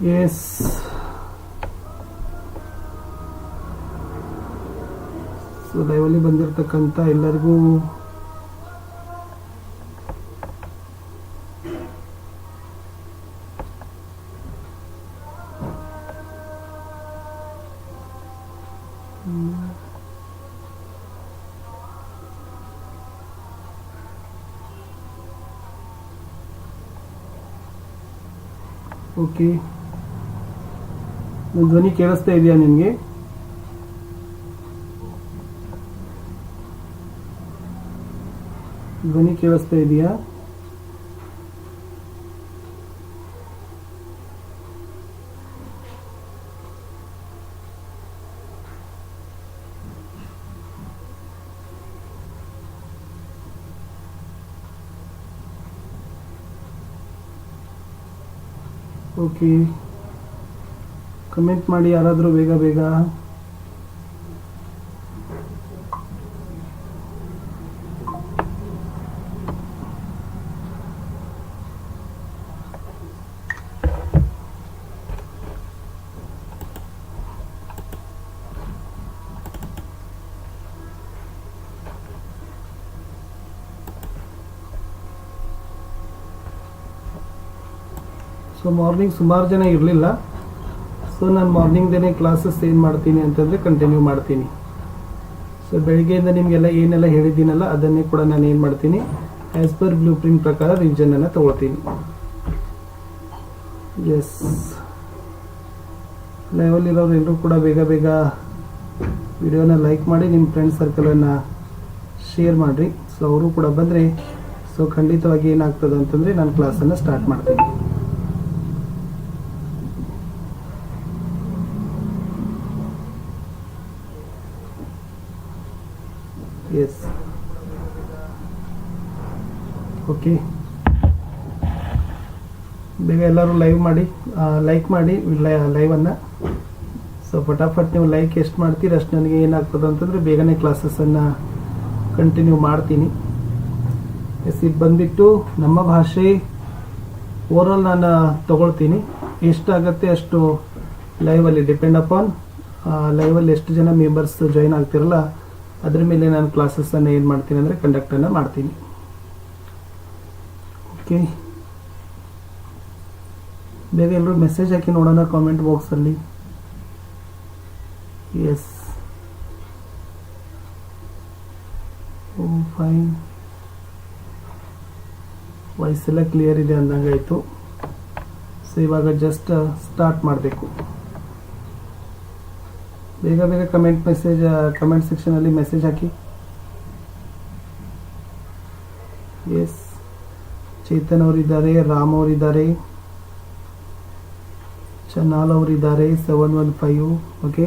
S so ಲೈವಲ್ಲಿ ಬಂದಿರತಕ್ಕಂಥ ಎಲ್ಲರಿಗೂ okay ನನ್ನ ಧ್ವನಿ ಕೇಳಿಸ್ತಾ ಇದೆಯಾ ನಿನಗೆ? ಧ್ವನಿ ಕೇಳಿಸ್ತಾ ಇದೆಯಾ? ಓಕೆ ಕಮೆಂಟ್ ಮಾಡಿ ಯಾರಾದರೂ ಬೇಗ ಬೇಗ? ಸೊ ಮಾರ್ನಿಂಗ್ ಸುಮಾರು ಜನ ಇರಲಿಲ್ಲ. ಸೊ ನಾನು ಮಾರ್ನಿಂಗ್ದೇ ಕ್ಲಾಸಸ್ ಏನು ಮಾಡ್ತೀನಿ ಅಂತಂದರೆ ಕಂಟಿನ್ಯೂ ಮಾಡ್ತೀನಿ. ಸೊ ಬೆಳಿಗ್ಗೆಯಿಂದ ನಿಮಗೆಲ್ಲ ಏನೆಲ್ಲ ಹೇಳಿದ್ದೀನಲ್ಲ, ಅದನ್ನೇ ಕೂಡ ನಾನು ಏನು ಮಾಡ್ತೀನಿ ಆ್ಯಸ್ ಪರ್ ಬ್ಲೂ ಪ್ರಿಂಟ್ ಪ್ರಕಾರ ರಿವಿಷನನ್ನು ತೊಗೊಳ್ತೀನಿ. ಎಸ್ ಲೈವಲ್ಲಿರೋರು ಎಲ್ಲರೂ ಕೂಡ ಬೇಗ ಬೇಗ ವಿಡಿಯೋನ ಲೈಕ್ ಮಾಡಿ ನಿಮ್ಮ ಫ್ರೆಂಡ್ ಸರ್ಕಲನ್ನು ಶೇರ್ ಮಾಡಿರಿ. ಸೊ ಅವರು ಕೂಡ ಬಂದರೆ ಸೊ ಖಂಡಿತವಾಗಿ ಏನಾಗ್ತದೆ ಅಂತಂದರೆ ನಾನು ಕ್ಲಾಸನ್ನು ಸ್ಟಾರ್ಟ್ ಮಾಡ್ತೀನಿ. ಎಸ್ ಓಕೆ ಬೇಗ ಎಲ್ಲರೂ ಲೈವ್ ಮಾಡಿ ಲೈಕ್ ಮಾಡಿ ಲೈವನ್ನು ಸೊ ಫಟಾಫಟ್ ನೀವು ಲೈಕ್ ಎಷ್ಟು ಮಾಡ್ತೀರಿ, ಅಷ್ಟು ನನಗೆ ಏನಾಗ್ತದೆ ಅಂತಂದರೆ ಬೇಗನೆ ಕ್ಲಾಸಸ್ಸನ್ನು ಕಂಟಿನ್ಯೂ ಮಾಡ್ತೀನಿ. ಎಸ್ ಇದು ಬಂದುಬಿಟ್ಟು ನಮ್ಮ ಭಾಷೆ ಓವರಾಲ್ ನಾನು ತಗೊಳ್ತೀನಿ. ಎಷ್ಟಾಗತ್ತೆ ಅಷ್ಟು ಲೈವಲ್ಲಿ ಡಿಪೆಂಡ್ ಅಪಾನ್ ಲೈವಲ್ಲಿ ಎಷ್ಟು ಜನ ಮೆಂಬರ್ಸ್ ಜಾಯ್ನ್ ಆಗ್ತಿರಲ್ಲ ಅದ್ರ ಮೇಲೆ ನಾನು ಕ್ಲಾಸಸ್ಸನ್ನು ಏನು ಮಾಡ್ತೀನಿ ಅಂದರೆ ಕಂಡಕ್ಟನ್ನು ಮಾಡ್ತೀನಿ. ಓಕೆ ಬೇಗ ಎಲ್ಲರೂ ಮೆಸೇಜ್ ಹಾಕಿ ನೋಡೋಣ ಕಾಮೆಂಟ್ ಬಾಕ್ಸಲ್ಲಿ ಎಸ್ ಓ ಫೈನ್ ವಾಯ್ಸ್ ಎಲ್ಲ ಕ್ಲಿಯರ್ ಇದೆ ಅಂದಂಗಾಯಿತು. ಸೊ ಇವಾಗ ಜಸ್ಟ್ ಸ್ಟಾರ್ಟ್ ಮಾಡಬೇಕು. ಬೇಗ ಬೇಗ ಕಮೆಂಟ್ ಮೆಸೇಜ್ ಕಮೆಂಟ್ ಸೆಕ್ಷನಲ್ಲಿ ಮೆಸೇಜ್ ಹಾಕಿ. ಎಸ್ ಚೇತನ್ ಅವರಿದ್ದಾರೆ, ರಾಮ್ ಅವರಿದ್ದಾರೆ ಚನ್ನಾಲ್ ಅವರಿದ್ದಾರೆ seven one five okay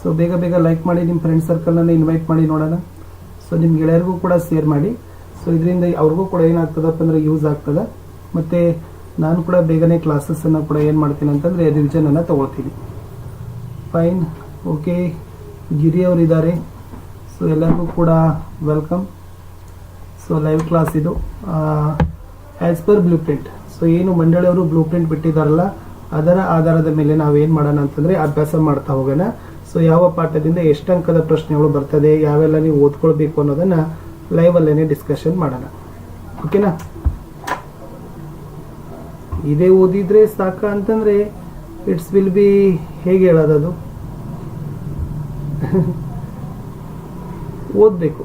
so ಬೇಗ ಬೇಗ ಲೈಕ್ ಮಾಡಿ ನಿಮ್ಮ ಫ್ರೆಂಡ್ ಸರ್ಕಲ್ನ ಇನ್ವೈಟ್ ಮಾಡಿ ನೋಡೋಣ. ಸೊ ನಿಮ್ಮ ಗೆಳೆಯರಿಗೂ ಕೂಡ ಶೇರ್ ಮಾಡಿ. ಸೊ ಇದರಿಂದ ಅವ್ರಿಗೂ ಕೂಡ ಏನಾಗ್ತದಪ್ಪ ಅಂದರೆ ಯೂಸ್ ಆಗ್ತದೆ. ಮತ್ತು ನಾನು ಕೂಡ ಬೇಗನೆ ಕ್ಲಾಸಸ್ಸನ್ನು ಕೂಡ ಏನು ಮಾಡ್ತೀನಿ ಅಂತಂದರೆ ರಿವಿಷನನ್ನು ತೊಗೊಳ್ತೀನಿ. ಫೈನ್ ಓಕೆ ಗಿರಿಯವರಿದ್ದಾರೆ ಸೊ ಎಲ್ಲರಿಗೂ ಕೂಡ ವೆಲ್ಕಮ್ ಸೊ ಲೈವ್ ಕ್ಲಾಸ್ ಇದು. As per blue print so ಏನು ಮಂಡಳಿಯವರು ಬ್ಲೂ ಪ್ರಿಂಟ್ ಬಿಟ್ಟಿದ್ದಾರಲ್ಲ ಅದರ ಆಧಾರದ ಮೇಲೆ ನಾವು ಏನು ಮಾಡೋಣ ಅಂತಂದರೆ ಅಭ್ಯಾಸ ಮಾಡ್ತಾ ಹೋಗೋಣ. ಸೊ ಯಾವ ಪಾಠದಿಂದ ಎಷ್ಟು ಅಂಕದ ಪ್ರಶ್ನೆಗಳು ಬರ್ತದೆ, ಯಾವೆಲ್ಲ ನೀವು ಓದ್ಕೊಳ್ಬೇಕು ಅನ್ನೋದನ್ನು ಲೈವಲ್ಲೇ ಡಿಸ್ಕಷನ್ ಮಾಡೋಣ. ಓಕೆನಾ ಇದೇ ಓದಿದ್ರೆ ಸಾಕ ಅಂತಂದರೆ ಇಟ್ಸ್ ವಿಲ್ ಬಿ ಹೇಗೆ ಹೇಳೋದದು ಓದಬೇಕು.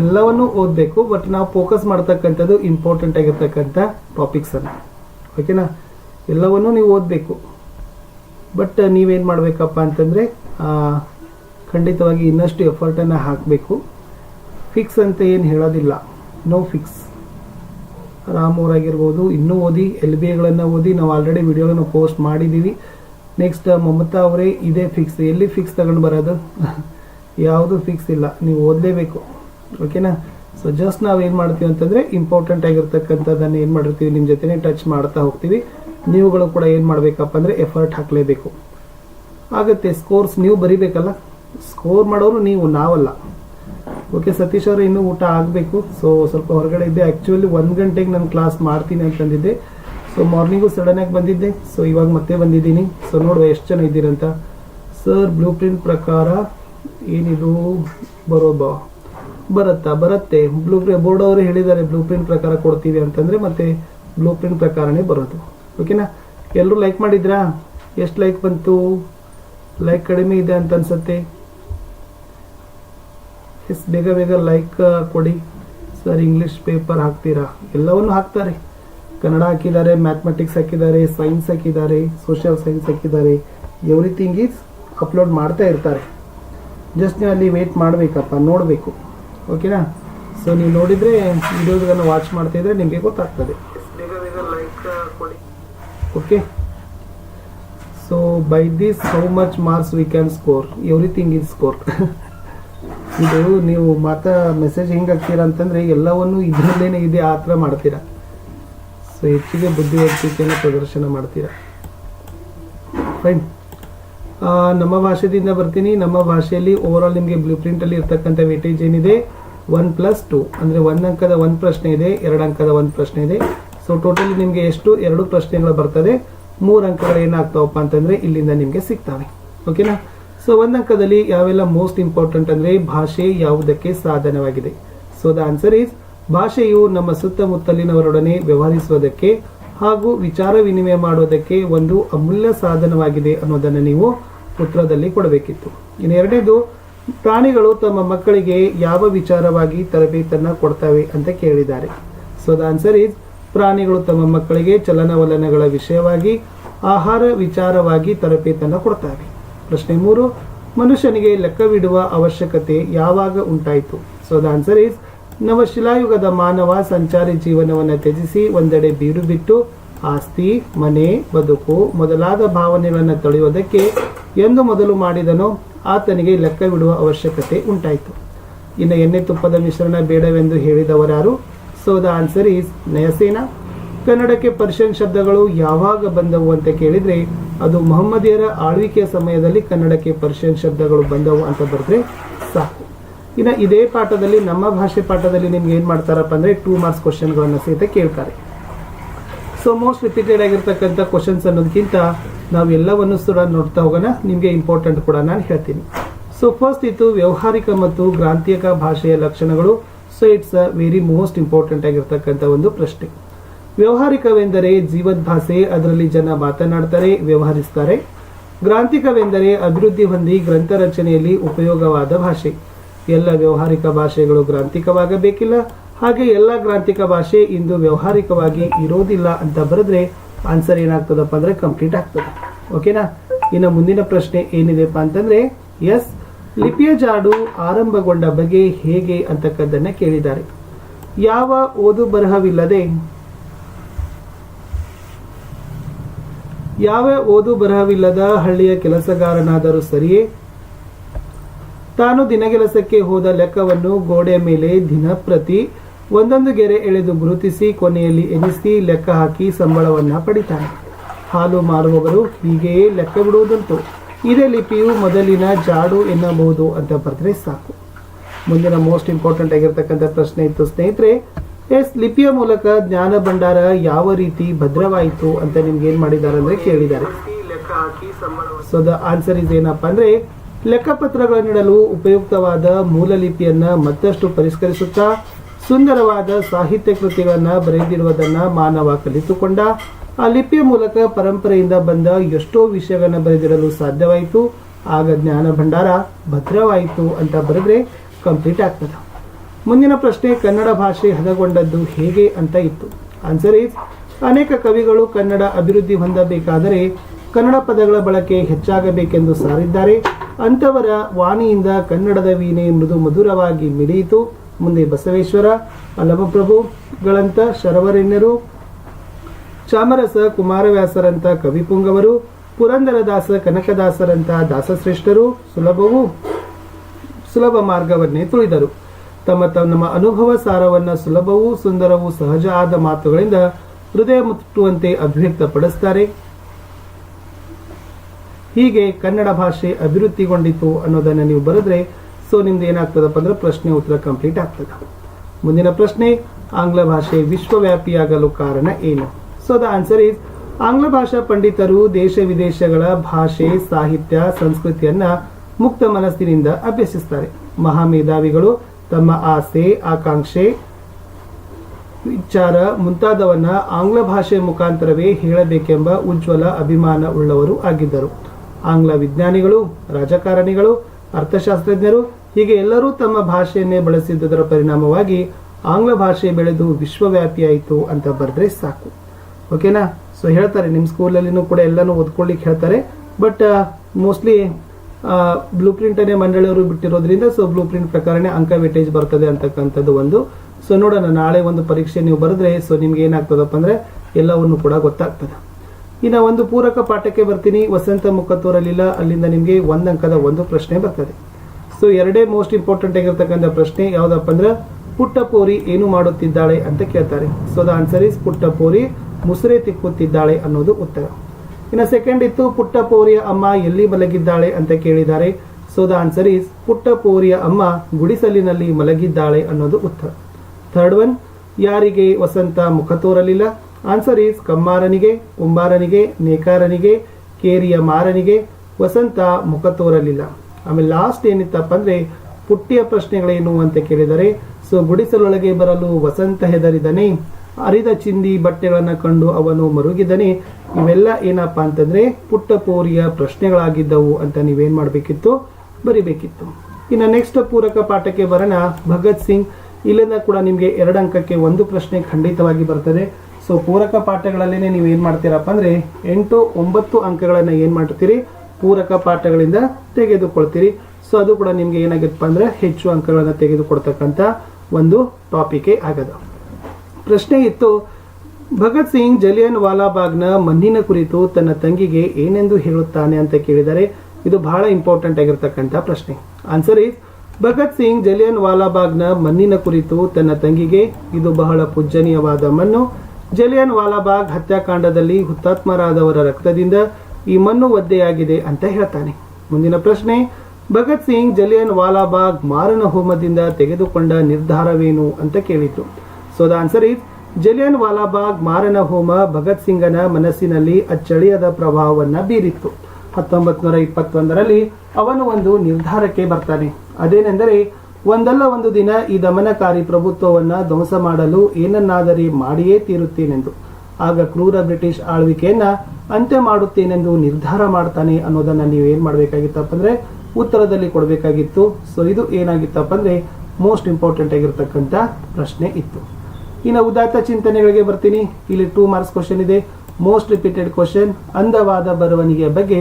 ಎಲ್ಲವನ್ನು ಓದಬೇಕು ಬಟ್ ನಾವು ಫೋಕಸ್ ಮಾಡ್ತಕ್ಕಂಥದ್ದು ಇಂಪಾರ್ಟೆಂಟ್ ಆಗಿರ್ತಕ್ಕಂಥ ಟಾಪಿಕ್ಸನ್ನು ಓಕೆನಾ ಎಲ್ಲವನ್ನು ನೀವು ಓದಬೇಕು. ಬಟ್ ನೀವೇನು ಮಾಡಬೇಕಪ್ಪ ಅಂತಂದರೆ ಖಂಡಿತವಾಗಿ ಇನ್ನಷ್ಟು ಎಫರ್ಟನ್ನು ಹಾಕಬೇಕು. ಫಿಕ್ಸ್ ಅಂತ ಏನು ಹೇಳೋದಿಲ್ಲ. ನೋ ಫಿಕ್ಸ್ ರಾಮ್ ಅವರಾಗಿರ್ಬೋದು, ಇನ್ನೂ ಓದಿ ಎಲ್ ಬಿ ಎಗಳನ್ನು ಓದಿ, ನಾವು ಆಲ್ರೆಡಿ ವಿಡಿಯೋಗಳನ್ನು ಪೋಸ್ಟ್ ಮಾಡಿದ್ದೀವಿ ನೆಕ್ಸ್ಟ್ ಮಮತಾ ಅವರೇ, ಇದೇ ಫಿಕ್ಸ್ ಎಲ್ಲಿ ಫಿಕ್ಸ್ ತಗೊಂಡು ಬರೋದು? ಯಾವುದು ಫಿಕ್ಸ್ ಇಲ್ಲ. ನೀವು ಓದಲೇಬೇಕು. ಓಕೆನಾ ಸೊ ಜಸ್ಟ್ ನಾವು ಏನು ಮಾಡ್ತೀವಿ ಅಂತಂದರೆ ಇಂಪಾರ್ಟೆಂಟ್ ಆಗಿರ್ತಕ್ಕಂಥದ್ದನ್ನು ಏನು ಮಾಡಿರ್ತೀವಿ ನಿಮ್ಮ ಜೊತೆನೇ ಟಚ್ ಮಾಡ್ತಾ ಹೋಗ್ತೀವಿ. ನೀವುಗಳು ಕೂಡ ಏನು ಮಾಡಬೇಕಪ್ಪ ಅಂದರೆ ಎಫರ್ಟ್ ಹಾಕಲೇಬೇಕು. ಆಗುತ್ತೆ ಸ್ಕೋರ್ಸ್ ನೀವು ಬರೀಬೇಕಲ್ಲ? ಸ್ಕೋರ್ ಮಾಡೋರು ನೀವು, ನಾವಲ್ಲ. ಓಕೆ ಸತೀಶ್ ಅವರು, ಇನ್ನೂ ಊಟ ಆಗಬೇಕು. ಸೊ ಸ್ವಲ್ಪ ಹೊರಗಡೆ ಇದ್ದೆ. ಆ್ಯಕ್ಚುಲಿ ಒಂದು ಗಂಟೆಗೆ ನಾನು ಕ್ಲಾಸ್ ಮಾಡ್ತೀನಿ ಅಂತಂದಿದ್ದೆ. ಸೊ ಮಾರ್ನಿಂಗು ಸಡನ್ ಆಗಿ ಬಂದಿದ್ದೆ. ಸೊ ಇವಾಗ ಮತ್ತೆ ಬಂದಿದ್ದೀನಿ. ಸೊ ನೋಡುವ ಎಷ್ಟು ಜನ ಇದ್ದೀರಂತ ಸರ್ ಬ್ಲೂ ಪ್ರಿಂಟ್ ಪ್ರಕಾರ ಏನಿದು? ಬರೋದು ಬರುತ್ತಾ? ಬರುತ್ತೆ. ಬ್ಲೂ ಪ್ರಿಂಟ್ ಬೋರ್ಡ್ ಅವರು ಹೇಳಿದ್ದಾರೆ ಬ್ಲೂ ಪ್ರಿಂಟ್ ಪ್ರಕಾರ ಕೊಡ್ತೀವಿ ಅಂತಂದರೆ ಮತ್ತೆ ಬ್ಲೂ ಪ್ರಿಂಟ್ ಪ್ರಕಾರನೇ ಬರೋದು. ಓಕೆನಾ ಎಲ್ಲರೂ ಲೈಕ್ ಮಾಡಿದ್ರಾ? ಎಷ್ಟು ಲೈಕ್ ಬಂತು? ಲೈಕ್ ಕಡಿಮೆ ಇದೆ ಅಂತ ಅನ್ಸುತ್ತೆ. ಎಸ್, ಬೇಗ ಬೇಗ ಲೈಕ್ ಕೊಡಿ. ಸರ್ ಇಂಗ್ಲೀಷ್ ಪೇಪರ್ ಹಾಕ್ತೀರಾ? ಎಲ್ಲವನ್ನು ಹಾಕ್ತಾರೆ. ಕನ್ನಡ ಹಾಕಿದ್ದಾರೆ ಮ್ಯಾಥಮೆಟಿಕ್ಸ್ ಹಾಕಿದ್ದಾರೆ ಸೈನ್ಸ್ ಹಾಕಿದ್ದಾರೆ ಸೋಷಿಯಲ್ ಸೈನ್ಸ್ ಹಾಕಿದ್ದಾರೆ. ಎವ್ರಿಥಿಂಗ್ ಈಸ್ ಅಪ್ಲೋಡ್ ಮಾಡ್ತಾ ಇರ್ತಾರೆ. ಜಸ್ಟ್ ನೀವು ಅಲ್ಲಿ ವೇಟ್ ಮಾಡಬೇಕಪ್ಪ, ನೋಡಬೇಕು. ಓಕೆನಾ ಸೊ ನೀವು ನೋಡಿದರೆ ವಿಡಿಯೋಸ್ಗಳನ್ನು ವಾಚ್ ಮಾಡ್ತಾ ಇದ್ರೆ ನಿಮಗೆ ಗೊತ್ತಾಗ್ತದೆ. Okay so by this how much marks we can score everything is score ಇದು ನೀವು ಮಾತಾ ಮೆಸೇಜ್ ಹೆಂಗೆ ಹಾಕ್ತೀರಾ ಅಂತಂದರೆ ಎಲ್ಲವನ್ನು ಇದರಲ್ಲೇನೆ ಇದೆ, ಆ ಥರ ಮಾಡ್ತೀರಾ. ಸೊ ಹೆಚ್ಚಿಗೆ ಬುದ್ಧಿವಂತಿಕೆಯನ್ನು ಪ್ರದರ್ಶನ ಮಾಡ್ತೀರಾ? ಫೈನ್ ನಮ್ಮ ಭಾಷೆದಿಂದ ಬರ್ತೀನಿ. ನಮ್ಮ ಭಾಷೆಯಲ್ಲಿ ಓವರ್ ನಿಮಗೆ ಬ್ಲೂ ಪ್ರಿಂಟಲ್ಲಿ ಇರ್ತಕ್ಕಂಥ ವೇಟೇಜ್ ಏನಿದೆ? ಒನ್ ಪ್ಲಸ್ ಟು ಅಂದರೆ ಒಂದು ಅಂಕದ ಒಂದು ಪ್ರಶ್ನೆ ಇದೆ, ಎರಡು ಅಂಕದ ಒಂದು ಪ್ರಶ್ನೆ ಇದೆ. ಸೊ ಟೋಟಲಿ ನಿಮಗೆ ಎಷ್ಟು? ಎರಡು ಪ್ರಶ್ನೆಗಳು ಬರ್ತದೆ. ಮೂರು ಅಂಕಗಳು ಏನಾಗ್ತಾವಪ್ಪ ಅಂತಂದರೆ ಇಲ್ಲಿಂದ ನಿಮಗೆ ಸಿಗ್ತವೆ. ಓಕೆನಾ ಸೊ ಒಂದು ಅಂಕದಲ್ಲಿ ಯಾವೆಲ್ಲ ಮೋಸ್ಟ್ ಇಂಪಾರ್ಟೆಂಟ್ ಅಂದರೆ ಭಾಷೆ ಯಾವುದಕ್ಕೆ ಸಾಧನವಾಗಿದೆ? ಸೊ ದ ಆನ್ಸರ್ ಈಸ್ ಭಾಷೆಯು ನಮ್ಮ ಸುತ್ತಮುತ್ತಲಿನವರೊಡನೆ ವ್ಯವಹರಿಸುವುದಕ್ಕೆ ಹಾಗೂ ವಿಚಾರ ವಿನಿಮಯ ಮಾಡುವುದಕ್ಕೆ ಒಂದು ಅಮೂಲ್ಯ ಸಾಧನವಾಗಿದೆ ಅನ್ನೋದನ್ನು ನೀವು ಉತ್ತರದಲ್ಲಿ ಕೊಡಬೇಕಿತ್ತು. ಇನ್ನು ಎರಡನೇದು ಪ್ರಾಣಿಗಳು ತಮ್ಮ ಮಕ್ಕಳಿಗೆ ಯಾವ ವಿಚಾರವಾಗಿ ತರಬೇತನ್ನು ಕೊಡ್ತವೆ ಅಂತ ಕೇಳಿದ್ದಾರೆ. ಸೊ ದ ಆನ್ಸರ್ ಈಸ್ ಪ್ರಾಣಿಗಳು ತಮ್ಮ ಮಕ್ಕಳಿಗೆ ಚಲನವಲನಗಳ ವಿಷಯವಾಗಿ, ಆಹಾರ ವಿಚಾರವಾಗಿ ತರಬೇತನ್ನು ಕೊಡ್ತವೆ. ಪ್ರಶ್ನೆ ಮೂರು, ಮನುಷ್ಯನಿಗೆ ಲೆಕ್ಕವಿಡುವ ಅವಶ್ಯಕತೆ ಯಾವಾಗ ಉಂಟಾಯಿತು? ಸೊ ದ ಆನ್ಸರ್ ಈಸ್ ನವಶಿಲಾಯುಗದ ಮಾನವ ಸಂಚಾರಿ ಜೀವನವನ್ನು ತ್ಯಜಿಸಿ ಒಂದೆಡೆ ಬೀರು ಬಿಟ್ಟು ಆಸ್ತಿ, ಮನೆ, ಬದುಕು ಮೊದಲಾದ ಭಾವನೆಗಳನ್ನು ತೊಳೆಯುವುದಕ್ಕೆ ಎಂದು ಮೊದಲು ಮಾಡಿದನೋ. ಆತನಿಗೆ ಲೆಕ್ಕವಿಡುವ ಅವಶ್ಯಕತೆ ಉಂಟಾಯಿತು. ಇನ್ನು ಎಣ್ಣೆ ತುಪ್ಪದ ಮಿಶ್ರಣ ಬೇಡವೆಂದು ಹೇಳಿದವರಾರು. So the answer is Nayasena. ಕನ್ನಡಕ್ಕೆ ಪರ್ಷಿಯನ್ ಶಬ್ದಗಳು ಯಾವಾಗ ಬಂದವು ಅಂತ ಕೇಳಿದರೆ, ಅದು ಮೊಹಮ್ಮದಿಯರ ಆಳ್ವಿಕೆಯ ಸಮಯದಲ್ಲಿ ಕನ್ನಡಕ್ಕೆ ಪರ್ಷಿಯನ್ ಶಬ್ದಗಳು ಬಂದವು ಅಂತ ಬರೆದ್ರೆ ಸಾಕು. ಇನ್ನು ಇದೇ ಪಾಠದಲ್ಲಿ, ನಮ್ಮ ಭಾಷೆ ಪಾಠದಲ್ಲಿ ನಿಮ್ಗೆ ಏನು ಮಾಡ್ತಾರಪ್ಪ ಅಂದರೆ ಟೂ ಮಾರ್ಕ್ಸ್ ಕ್ವಶನ್ಗಳನ್ನು ಸಹಿತ ಕೇಳ್ತಾರೆ. ಸೊ ಮೋಸ್ಟ್ ರಿಪೀಟೆಡ್ ಆಗಿರ್ತಕ್ಕಂಥ ಕ್ವಶನ್ಸ್ ಅನ್ನೋದಕ್ಕಿಂತ ನಾವು ಎಲ್ಲವನ್ನು ಕೂಡ ನೋಡ್ತಾ ಹೋಗೋಣ. ನಿಮಗೆ ಇಂಪಾರ್ಟೆಂಟ್ ಕೂಡ ನಾನು ಹೇಳ್ತೀನಿ. ಸೊ ಫಸ್ಟ್ ಇತ್ತು ವ್ಯವಹಾರಿಕ ಮತ್ತು ಗ್ರಾಂಥಿಕ ಭಾಷೆಯ ಲಕ್ಷಣಗಳು. So it's a very most important ಆಗಿರ್ತಕ್ಕಂಥ ಒಂದು ಪ್ರಶ್ನೆ. ವ್ಯವಹಾರಿಕವೆಂದರೆ ಜೀವದ ಭಾಷೆ ಅದರಲ್ಲಿ ಜನ ಮಾತನಾಡ್ತಾರೆ, ವ್ಯವಹರಿಸ್ತಾರೆ. ಗ್ರಾಂಥಿಕವೆಂದರೆ ಅಭಿವೃದ್ಧಿ ಹೊಂದಿ ಗ್ರಂಥ ರಚನೆಯಲ್ಲಿ ಉಪಯೋಗವಾದ ಭಾಷೆ. ಎಲ್ಲ ವ್ಯವಹಾರಿಕ ಭಾಷೆಗಳು ಗ್ರಾಂಥಿಕವಾಗಬೇಕಿಲ್ಲ, ಹಾಗೆ ಎಲ್ಲ ಗ್ರಾಂಥಿಕ ಭಾಷೆ ಇಂದು ವ್ಯವಹಾರಿಕವಾಗಿ ಇರೋದಿಲ್ಲ ಅಂತ ಬರೆದ್ರೆ ಆನ್ಸರ್ ಏನಾಗ್ತದಪ್ಪ ಅಂದ್ರೆ ಕಂಪ್ಲೀಟ್ ಆಗ್ತದೆ. ಓಕೆನಾ ಇನ್ನು ಮುಂದಿನ ಪ್ರಶ್ನೆ ಏನಿದೆಪ್ಪ ಅಂತಂದ್ರೆ ಎಸ್ ಲಿಪಿಯ ಜಾಡು ಆರಂಭಗೊಂಡ ಬಗೆ ಹೇಗೆ ಅಂತಕ್ಕದ್ದನ್ನು ಕೇಳಿದ್ದಾರೆ. ಯಾವ ಓದು ಬರಹವಿಲ್ಲದೆ, ಯಾವ ಓದು ಬರಹವಿಲ್ಲದ ಹಳ್ಳಿಯ ಕೆಲಸಗಾರನಾದರೂ ಸರಿಯೇ ತಾನು ದಿನಗೆಲಸಕ್ಕೆ ಹೋದ ಲೆಕ್ಕವನ್ನು ಗೋಡೆಯ ಮೇಲೆ ದಿನಪ್ರತಿ ಒಂದೊಂದು ಗೆರೆ ಎಳೆದು ಗುರುತಿಸಿ ಕೊನೆಯಲ್ಲಿ ಎನಿಸಿ ಲೆಕ್ಕ ಹಾಕಿ ಸಂಬಳವನ್ನು ಪಡಿತಾನೆ. ಹಾಲು ಮಾರುವವರು ಹೀಗೆಯೇ ಲೆಕ್ಕ ಬಿಡುವುದುಂಟು. ಇದೇ ಲಿಪಿಯು ಮೊದಲಿನ ಜಾಡು ಎನ್ನಬಹುದು ಅಂತ ಬರೆದ್ರೆ ಸಾಕು. ಮುಂದಿನ ಮೋಸ್ಟ್ ಇಂಪಾರ್ಟೆಂಟ್ ಆಗಿರ್ತಕ್ಕಂಥ ಪ್ರಶ್ನೆ ಇತ್ತು ಸ್ನೇಹಿತರೆ ಎಸ್ ಲಿಪಿಯ ಮೂಲಕ ಜ್ಞಾನ ಭಂಡಾರ ಯಾವ ರೀತಿ ಭದ್ರವಾಯಿತು ಅಂತ ನಿಮ್ಗೆ ಏನ್ ಮಾಡಿದ್ದಾರೆ ಅಂದ್ರೆ ಕೇಳಿದ್ದಾರೆ. ಸೊ ದ ಆನ್ಸರ್ ಇಸ್ ಏನಪ್ಪಾ ಅಂದ್ರೆ ಲೆಕ್ಕಪತ್ರಗಳನ್ನಿಡಲು ಉಪಯುಕ್ತವಾದ ಮೂಲಲಿಪಿಯನ್ನು ಮತ್ತಷ್ಟು ಪರಿಷ್ಕರಿಸುತ್ತಾ ಸುಂದರವಾದ ಸಾಹಿತ್ಯ ಕೃತಿಗಳನ್ನು ಬರೆದಿರುವುದನ್ನ ಮಾನವ ಕಲಿತುಕೊಂಡ ಆ ಲಿಪಿಯ ಮೂಲಕ ಪರಂಪರೆಯಿಂದ ಬಂದ ಎಷ್ಟೋ ವಿಷಯಗಳನ್ನು ಬರೆದಿರಲು ಸಾಧ್ಯವಾಯಿತು. ಆಗ ಜ್ಞಾನ ಭಂಡಾರ ಭದ್ರವಾಯಿತು ಅಂತ ಬರೆದ್ರೆ ಕಂಪ್ಲೀಟ್ ಆಗ್ತದೆ. ಮುಂದಿನ ಪ್ರಶ್ನೆ, ಕನ್ನಡ ಭಾಷೆ ಹದಗೊಂಡದ್ದು ಹೇಗೆ ಅಂತ ಇತ್ತು. ಆನ್ಸರ್ ಈಸ್ ಅನೇಕ ಕವಿಗಳು ಕನ್ನಡ ಅಭಿವೃದ್ಧಿ ಹೊಂದಬೇಕಾದರೆ ಕನ್ನಡ ಪದಗಳ ಬಳಕೆ ಹೆಚ್ಚಾಗಬೇಕೆಂದು ಸಾರಿದ್ದಾರೆ. ಅಂಥವರ ವಾಣಿಯಿಂದ ಕನ್ನಡದ ವೀಣೆ ಮೃದು ಮಧುರವಾಗಿ ಮಿಡಿಯಿತು. ಮುಂದೆ ಬಸವೇಶ್ವರ ಅಲ್ಲಮಪ್ರಭುಗಳಂತ ಶರವರೆಣ್ಯರು, ಚಾಮರಸ ಕುಮಾರವ್ಯಾಸರಂತ ಕವಿಪುಂಗವರು, ಪುರಂದರದಾಸ ಕನಕದಾಸರಂತ ದಾಸಶ್ರೇಷ್ಠರು, ಸುಲಭವೂ ಸುಲಭ ಮಾರ್ಗವನ್ನೇ ತುಳಿದರು. ತಮ್ಮ ತಮ್ಮ ಅನುಭವ ಸಾರವನ್ನ ಸುಲಭವೂ ಸುಂದರವೂ ಸಹಜ ಆದ ಮಾತುಗಳಿಂದ ಹೃದಯ ಮುಟ್ಟುವಂತೆ ಅಭಿವ್ಯಕ್ತಪಡಿಸ್ತಾರೆ. ಹೀಗೆ ಕನ್ನಡ ಭಾಷೆ ಅಭಿವೃದ್ಧಿಗೊಂಡಿತು ಅನ್ನೋದನ್ನ ನೀವು ಬರೆದ್ರೆ ಸೊ ನಿಮ್ದು ಏನಾಗ್ತದಪ್ಪ ಅಂದ್ರೆ ಪ್ರಶ್ನೆ ಉತ್ತರ ಕಂಪ್ಲೀಟ್ ಆಗ್ತದೆ. ಮುಂದಿನ ಪ್ರಶ್ನೆ, ಆಂಗ್ಲ ಭಾಷೆ ವಿಶ್ವವ್ಯಾಪಿಯಾಗಲು ಕಾರಣ ಏನು? ಸೊ ದ ಆನ್ಸರ್ ಈಸ್ ಆಂಗ್ಲ ಭಾಷಾ ಪಂಡಿತರು ದೇಶ ವಿದೇಶಗಳ ಭಾಷೆ, ಸಾಹಿತ್ಯ, ಸಂಸ್ಕೃತಿಯನ್ನ ಮುಕ್ತ ಮನಸ್ಸಿನಿಂದ ಅಭ್ಯಸಿಸ್ತಾರೆ. ಮಹಾಮೇಧಾವಿಗಳು ತಮ್ಮ ಆಸೆ, ಆಕಾಂಕ್ಷೆ, ವಿಚಾರ ಮುಂತಾದವನ್ನ ಆಂಗ್ಲ ಭಾಷೆ ಮುಖಾಂತರವೇ ಹೇಳಬೇಕೆಂಬ ಉಜ್ವಲ ಅಭಿಮಾನ ಉಳ್ಳವರು ಆಗಿದ್ದರು. ಆಂಗ್ಲ ವಿಜ್ಞಾನಿಗಳು, ರಾಜಕಾರಣಿಗಳು, ಅರ್ಥಶಾಸ್ತ್ರಜ್ಞರು, ಹೀಗೆ ಎಲ್ಲರೂ ತಮ್ಮ ಭಾಷೆಯನ್ನೇ ಬಳಸಿದ್ದರ ಪರಿಣಾಮವಾಗಿ ಆಂಗ್ಲ ಭಾಷೆ ಬೆಳೆದು ವಿಶ್ವವ್ಯಾಪಿಯಾಯಿತು ಅಂತ ಬರೆದ್ರೆ ಸಾಕು. ಓಕೆನಾ? ಸೊ ಹೇಳ್ತಾರೆ ನಿಮ್ಮ ಸ್ಕೂಲಲ್ಲಿನೂ ಕೂಡ ಎಲ್ಲನೂ ಓದ್ಕೊಳ್ಳಿಕ್ಕೆ ಹೇಳ್ತಾರೆ ಬಟ್ ಮೋಸ್ಟ್ಲಿ ಬ್ಲೂ ಪ್ರಿಂಟನ್ನೇ ಮಂಡಳಿಯವರು ಬಿಟ್ಟಿರೋದ್ರಿಂದ ಸೊ ಬ್ಲೂ ಪ್ರಿಂಟ್ ಪ್ರಕಾರನೇ ಅಂಕ ವೇಟೇಜ್ ಬರ್ತದೆ ಅಂತಕ್ಕಂಥದ್ದು ಒಂದು. ಸೊ ನೋಡೋಣ, ನಾಳೆ ಒಂದು ಪರೀಕ್ಷೆ ನೀವು ಬರೆದ್ರೆ ಸೊ ನಿಮ್ಗೆ ಏನಾಗ್ತದಪ್ಪ ಅಂದ್ರೆ ಎಲ್ಲವನ್ನು ಕೂಡ ಗೊತ್ತಾಗ್ತದೆ. ಇನ್ನು ಒಂದು ಪೂರಕ ಪಾಠಕ್ಕೆ ಬರ್ತೀನಿ. ವಸಂತ ಮುಖತೋರಲಿಲ್ಲ ಅಲ್ಲಿಂದ ನಿಮಗೆ ಒಂದು ಅಂಕದ ಒಂದು ಪ್ರಶ್ನೆ ಬರ್ತದೆ. ಸೊ ಎರಡೇ ಮೋಸ್ಟ್ ಇಂಪಾರ್ಟೆಂಟ್ ಆಗಿರ್ತಕ್ಕಂಥ ಪ್ರಶ್ನೆ ಯಾವುದಪ್ಪ ಅಂದ್ರೆ, ಪುಟ್ಟ ಪೋರಿ ಏನು ಮಾಡುತ್ತಿದ್ದಾಳೆ ಅಂತ ಕೇಳ್ತಾರೆ. ಸೊ ದ ಆನ್ಸರ್ ಇಸ್ ಪುಟ್ಟ ಪೋರಿ, ಮುಸುರೆ ತಿಕ್ಕುತ್ತಿದ್ದಾಳೆ ಅನ್ನೋದು ಉತ್ತರ. ಇನ್ನು ಸೆಕೆಂಡ್ ಇತ್ತು, ಪುಟ್ಟ ಪೋರಿಯ ಅಮ್ಮ ಎಲ್ಲಿ ಮಲಗಿದ್ದಾಳೆ ಅಂತ ಕೇಳಿದ್ದಾರೆ. ಸೊ ದ ಆನ್ಸರ್ ಪುಟ್ಟ ಪೋರಿಯ ಅಮ್ಮ ಗುಡಿಸಲಿನಲ್ಲಿ ಮಲಗಿದ್ದಾಳೆ ಅನ್ನೋದು ಉತ್ತರ. ಥರ್ಡ್ ಒನ್ ಯಾರಿಗೆ ವಸಂತ ಮುಖ ತೋರಲಿಲ್ಲ? ಆನ್ಸರ್ ಈಸ್ ಕಮ್ಮಾರನಿಗೆ ಕುಂಬಾರನಿಗೆ ನೇಕಾರನಿಗೆ ಕೇರಿಯ ಮಾರನಿಗೆ ವಸಂತ ಮುಖ ತೋರಲಿಲ್ಲ ಆಮೇಲೆ ಲಾಸ್ಟ್ ಏನಿತ್ತಪ್ಪ ಅಂದ್ರೆ ಪುಟ್ಟಿಯ ಪ್ರಶ್ನೆಗಳೇನು ಅಂತ ಕೇಳಿದರೆ ಸೊ ಗುಡಿಸಲೊಳಗೆ ಬರಲು ವಸಂತ ಹೆದರಿದನೆ ಅರಿದ ಚಿಂದಿ ಬಟ್ಟೆಗಳನ್ನು ಕಂಡು ಅವನು ಮರುಗಿದನೆ, ಇವೆಲ್ಲ ಏನಪ್ಪ ಅಂತಂದ್ರೆ ಪುಟ್ಟ ಪೋರಿಯ ಪ್ರಶ್ನೆಗಳಾಗಿದ್ದವು ಅಂತ ನೀವೇನು ಮಾಡಬೇಕಿತ್ತು? ಬರಿಬೇಕಿತ್ತು. ಇನ್ನು ನೆಕ್ಸ್ಟ್ ಪೂರಕ ಪಾಠಕ್ಕೆ ಬರೋಣ. ಭಗತ್ ಸಿಂಗ್, ಇಲ್ಲಿಂದ ಕೂಡ ನಿಮಗೆ ಎರಡು ಅಂಕಕ್ಕೆ ಒಂದು ಪ್ರಶ್ನೆ ಖಂಡಿತವಾಗಿ ಬರ್ತದೆ. ಸೊ ಪೂರಕ ಪಾಠಗಳಲ್ಲಿ ನೀವು ಏನು ಮಾಡ್ತೀರಪ್ಪ ಅಂದರೆ ಎಂಟು ಒಂಬತ್ತು ಅಂಕಗಳನ್ನು ಏನು ಮಾಡ್ತೀರಿ? ಪೂರಕ ಪಾಠಗಳಿಂದ ತೆಗೆದುಕೊಳ್ತೀರಿ. ಸೊ ಅದು ಕೂಡ ನಿಮಗೆ ಏನಾಗಿತ್ತಪ್ಪ ಅಂದ್ರೆ ಹೆಚ್ಚು ಅಂಕಗಳನ್ನು ತೆಗೆದುಕೊಡ್ತಕ್ಕಂಥ ಒಂದು ಟಾಪಿಕೇ ಆಗದ. ಪ್ರಶ್ನೆ ಇತ್ತು, ಭಗತ್ ಸಿಂಗ್ ಜಲಿಯನ್ ವಾಲಾಬಾಗ್ನ ಮಣ್ಣಿನ ಕುರಿತು ತನ್ನ ತಂಗಿಗೆ ಏನೆಂದು ಹೇಳುತ್ತಾನೆ ಅಂತ ಕೇಳಿದರೆ ಇದು ಬಹಳ ಇಂಪಾರ್ಟೆಂಟ್ ಆಗಿರ್ತಕ್ಕಂಥ ಪ್ರಶ್ನೆ. ಆನ್ಸರ್ ಈಸ್ ಭಗತ್ ಸಿಂಗ್ ಜಲಿಯನ್ ವಾಲಾಬಾಗ್ನ ಮಣ್ಣಿನ ಕುರಿತು ತನ್ನ ತಂಗಿಗೆ ಇದು ಬಹಳ ಪೂಜನೀಯವಾದ ಮಣ್ಣು. ಜಲಿಯನ್ ವಾಲಾಬಾಗ್ ಹತ್ಯಾಕಾಂಡದಲ್ಲಿ ಹುತಾತ್ಮರಾದವರ ರಕ್ತದಿಂದ ಈ ಮಣ್ಣು ಒದ್ದೆಯಾಗಿದೆ ಅಂತ ಹೇಳ್ತಾನೆ. ಮುಂದಿನ ಪ್ರಶ್ನೆ, ಭಗತ್ ಸಿಂಗ್ ಜಲಿಯನ್ ವಾಲಾಬಾಗ್ ಮಾರಣ ಹೋಮದಿಂದ ತೆಗೆದುಕೊಂಡ ನಿರ್ಧಾರವೇನು ಅಂತ ಕೇಳಿತು so the answer is Jallian Walabagh ಮಾರಣ ಹೋಮ ಭಗತ್ ಸಿಂಗನ ಮನಸ್ಸಿನಲ್ಲಿ ಅಚ್ಚಳಿಯದ ಪ್ರಭಾವವನ್ನು ಬೀರಿತ್ತು. ಹತ್ತೊಂಬತ್ ನೂರ ಇಪ್ಪತ್ತೊಂದರಲ್ಲಿ ಅವನು ಒಂದು ನಿರ್ಧಾರಕ್ಕೆ ಬರ್ತಾನೆ. ಅದೇನೆಂದರೆ ಒಂದಲ್ಲ ಒಂದು ದಿನ ಈ ದಮನಕಾರಿ ಪ್ರಭುತ್ವವನ್ನ ಧ್ವಂಸ ಮಾಡಲು ಏನನ್ನಾದರೆ ಮಾಡಿಯೇ ತೀರುತ್ತೇನೆಂದು. ಆಗ ಕ್ರೂರ ಬ್ರಿಟಿಷ್ ಆಳ್ವಿಕೆಯನ್ನ ಅಂತ್ಯ ಮಾಡುತ್ತೇನೆಂದು ನಿರ್ಧಾರ ಮಾಡ್ತಾನೆ ಅನ್ನೋದನ್ನ ನೀವು ಏನ್ ಮಾಡಬೇಕಾಗಿತ್ತಪ್ಪ ಅಂದ್ರೆ ಉತ್ತರದಲ್ಲಿ ಕೊಡಬೇಕಾಗಿತ್ತು. ಸೊ ಇದು ಏನಾಗಿತ್ತಪ್ಪ ಅಂದ್ರೆ ಮೋಸ್ಟ್ ಇಂಪಾರ್ಟೆಂಟ್ ಆಗಿರ್ತಕ್ಕಂಥ ಪ್ರಶ್ನೆ ಇತ್ತು. ಇನ್ನು ಉದಾತ್ತ ಚಿಂತನೆಗಳಿಗೆ ಬರ್ತೀನಿ. ಇಲ್ಲಿ ಟೂ ಮಾರ್ಕ್ಸ್ ಕ್ವಶನ್ ಇದೆ. ಮೋಸ್ಟ್ ರಿಪೀಟೆಡ್ ಕ್ವಶನ್ ಅಂದವಾದ ಬರವಣಿಗೆಯ ಬಗ್ಗೆ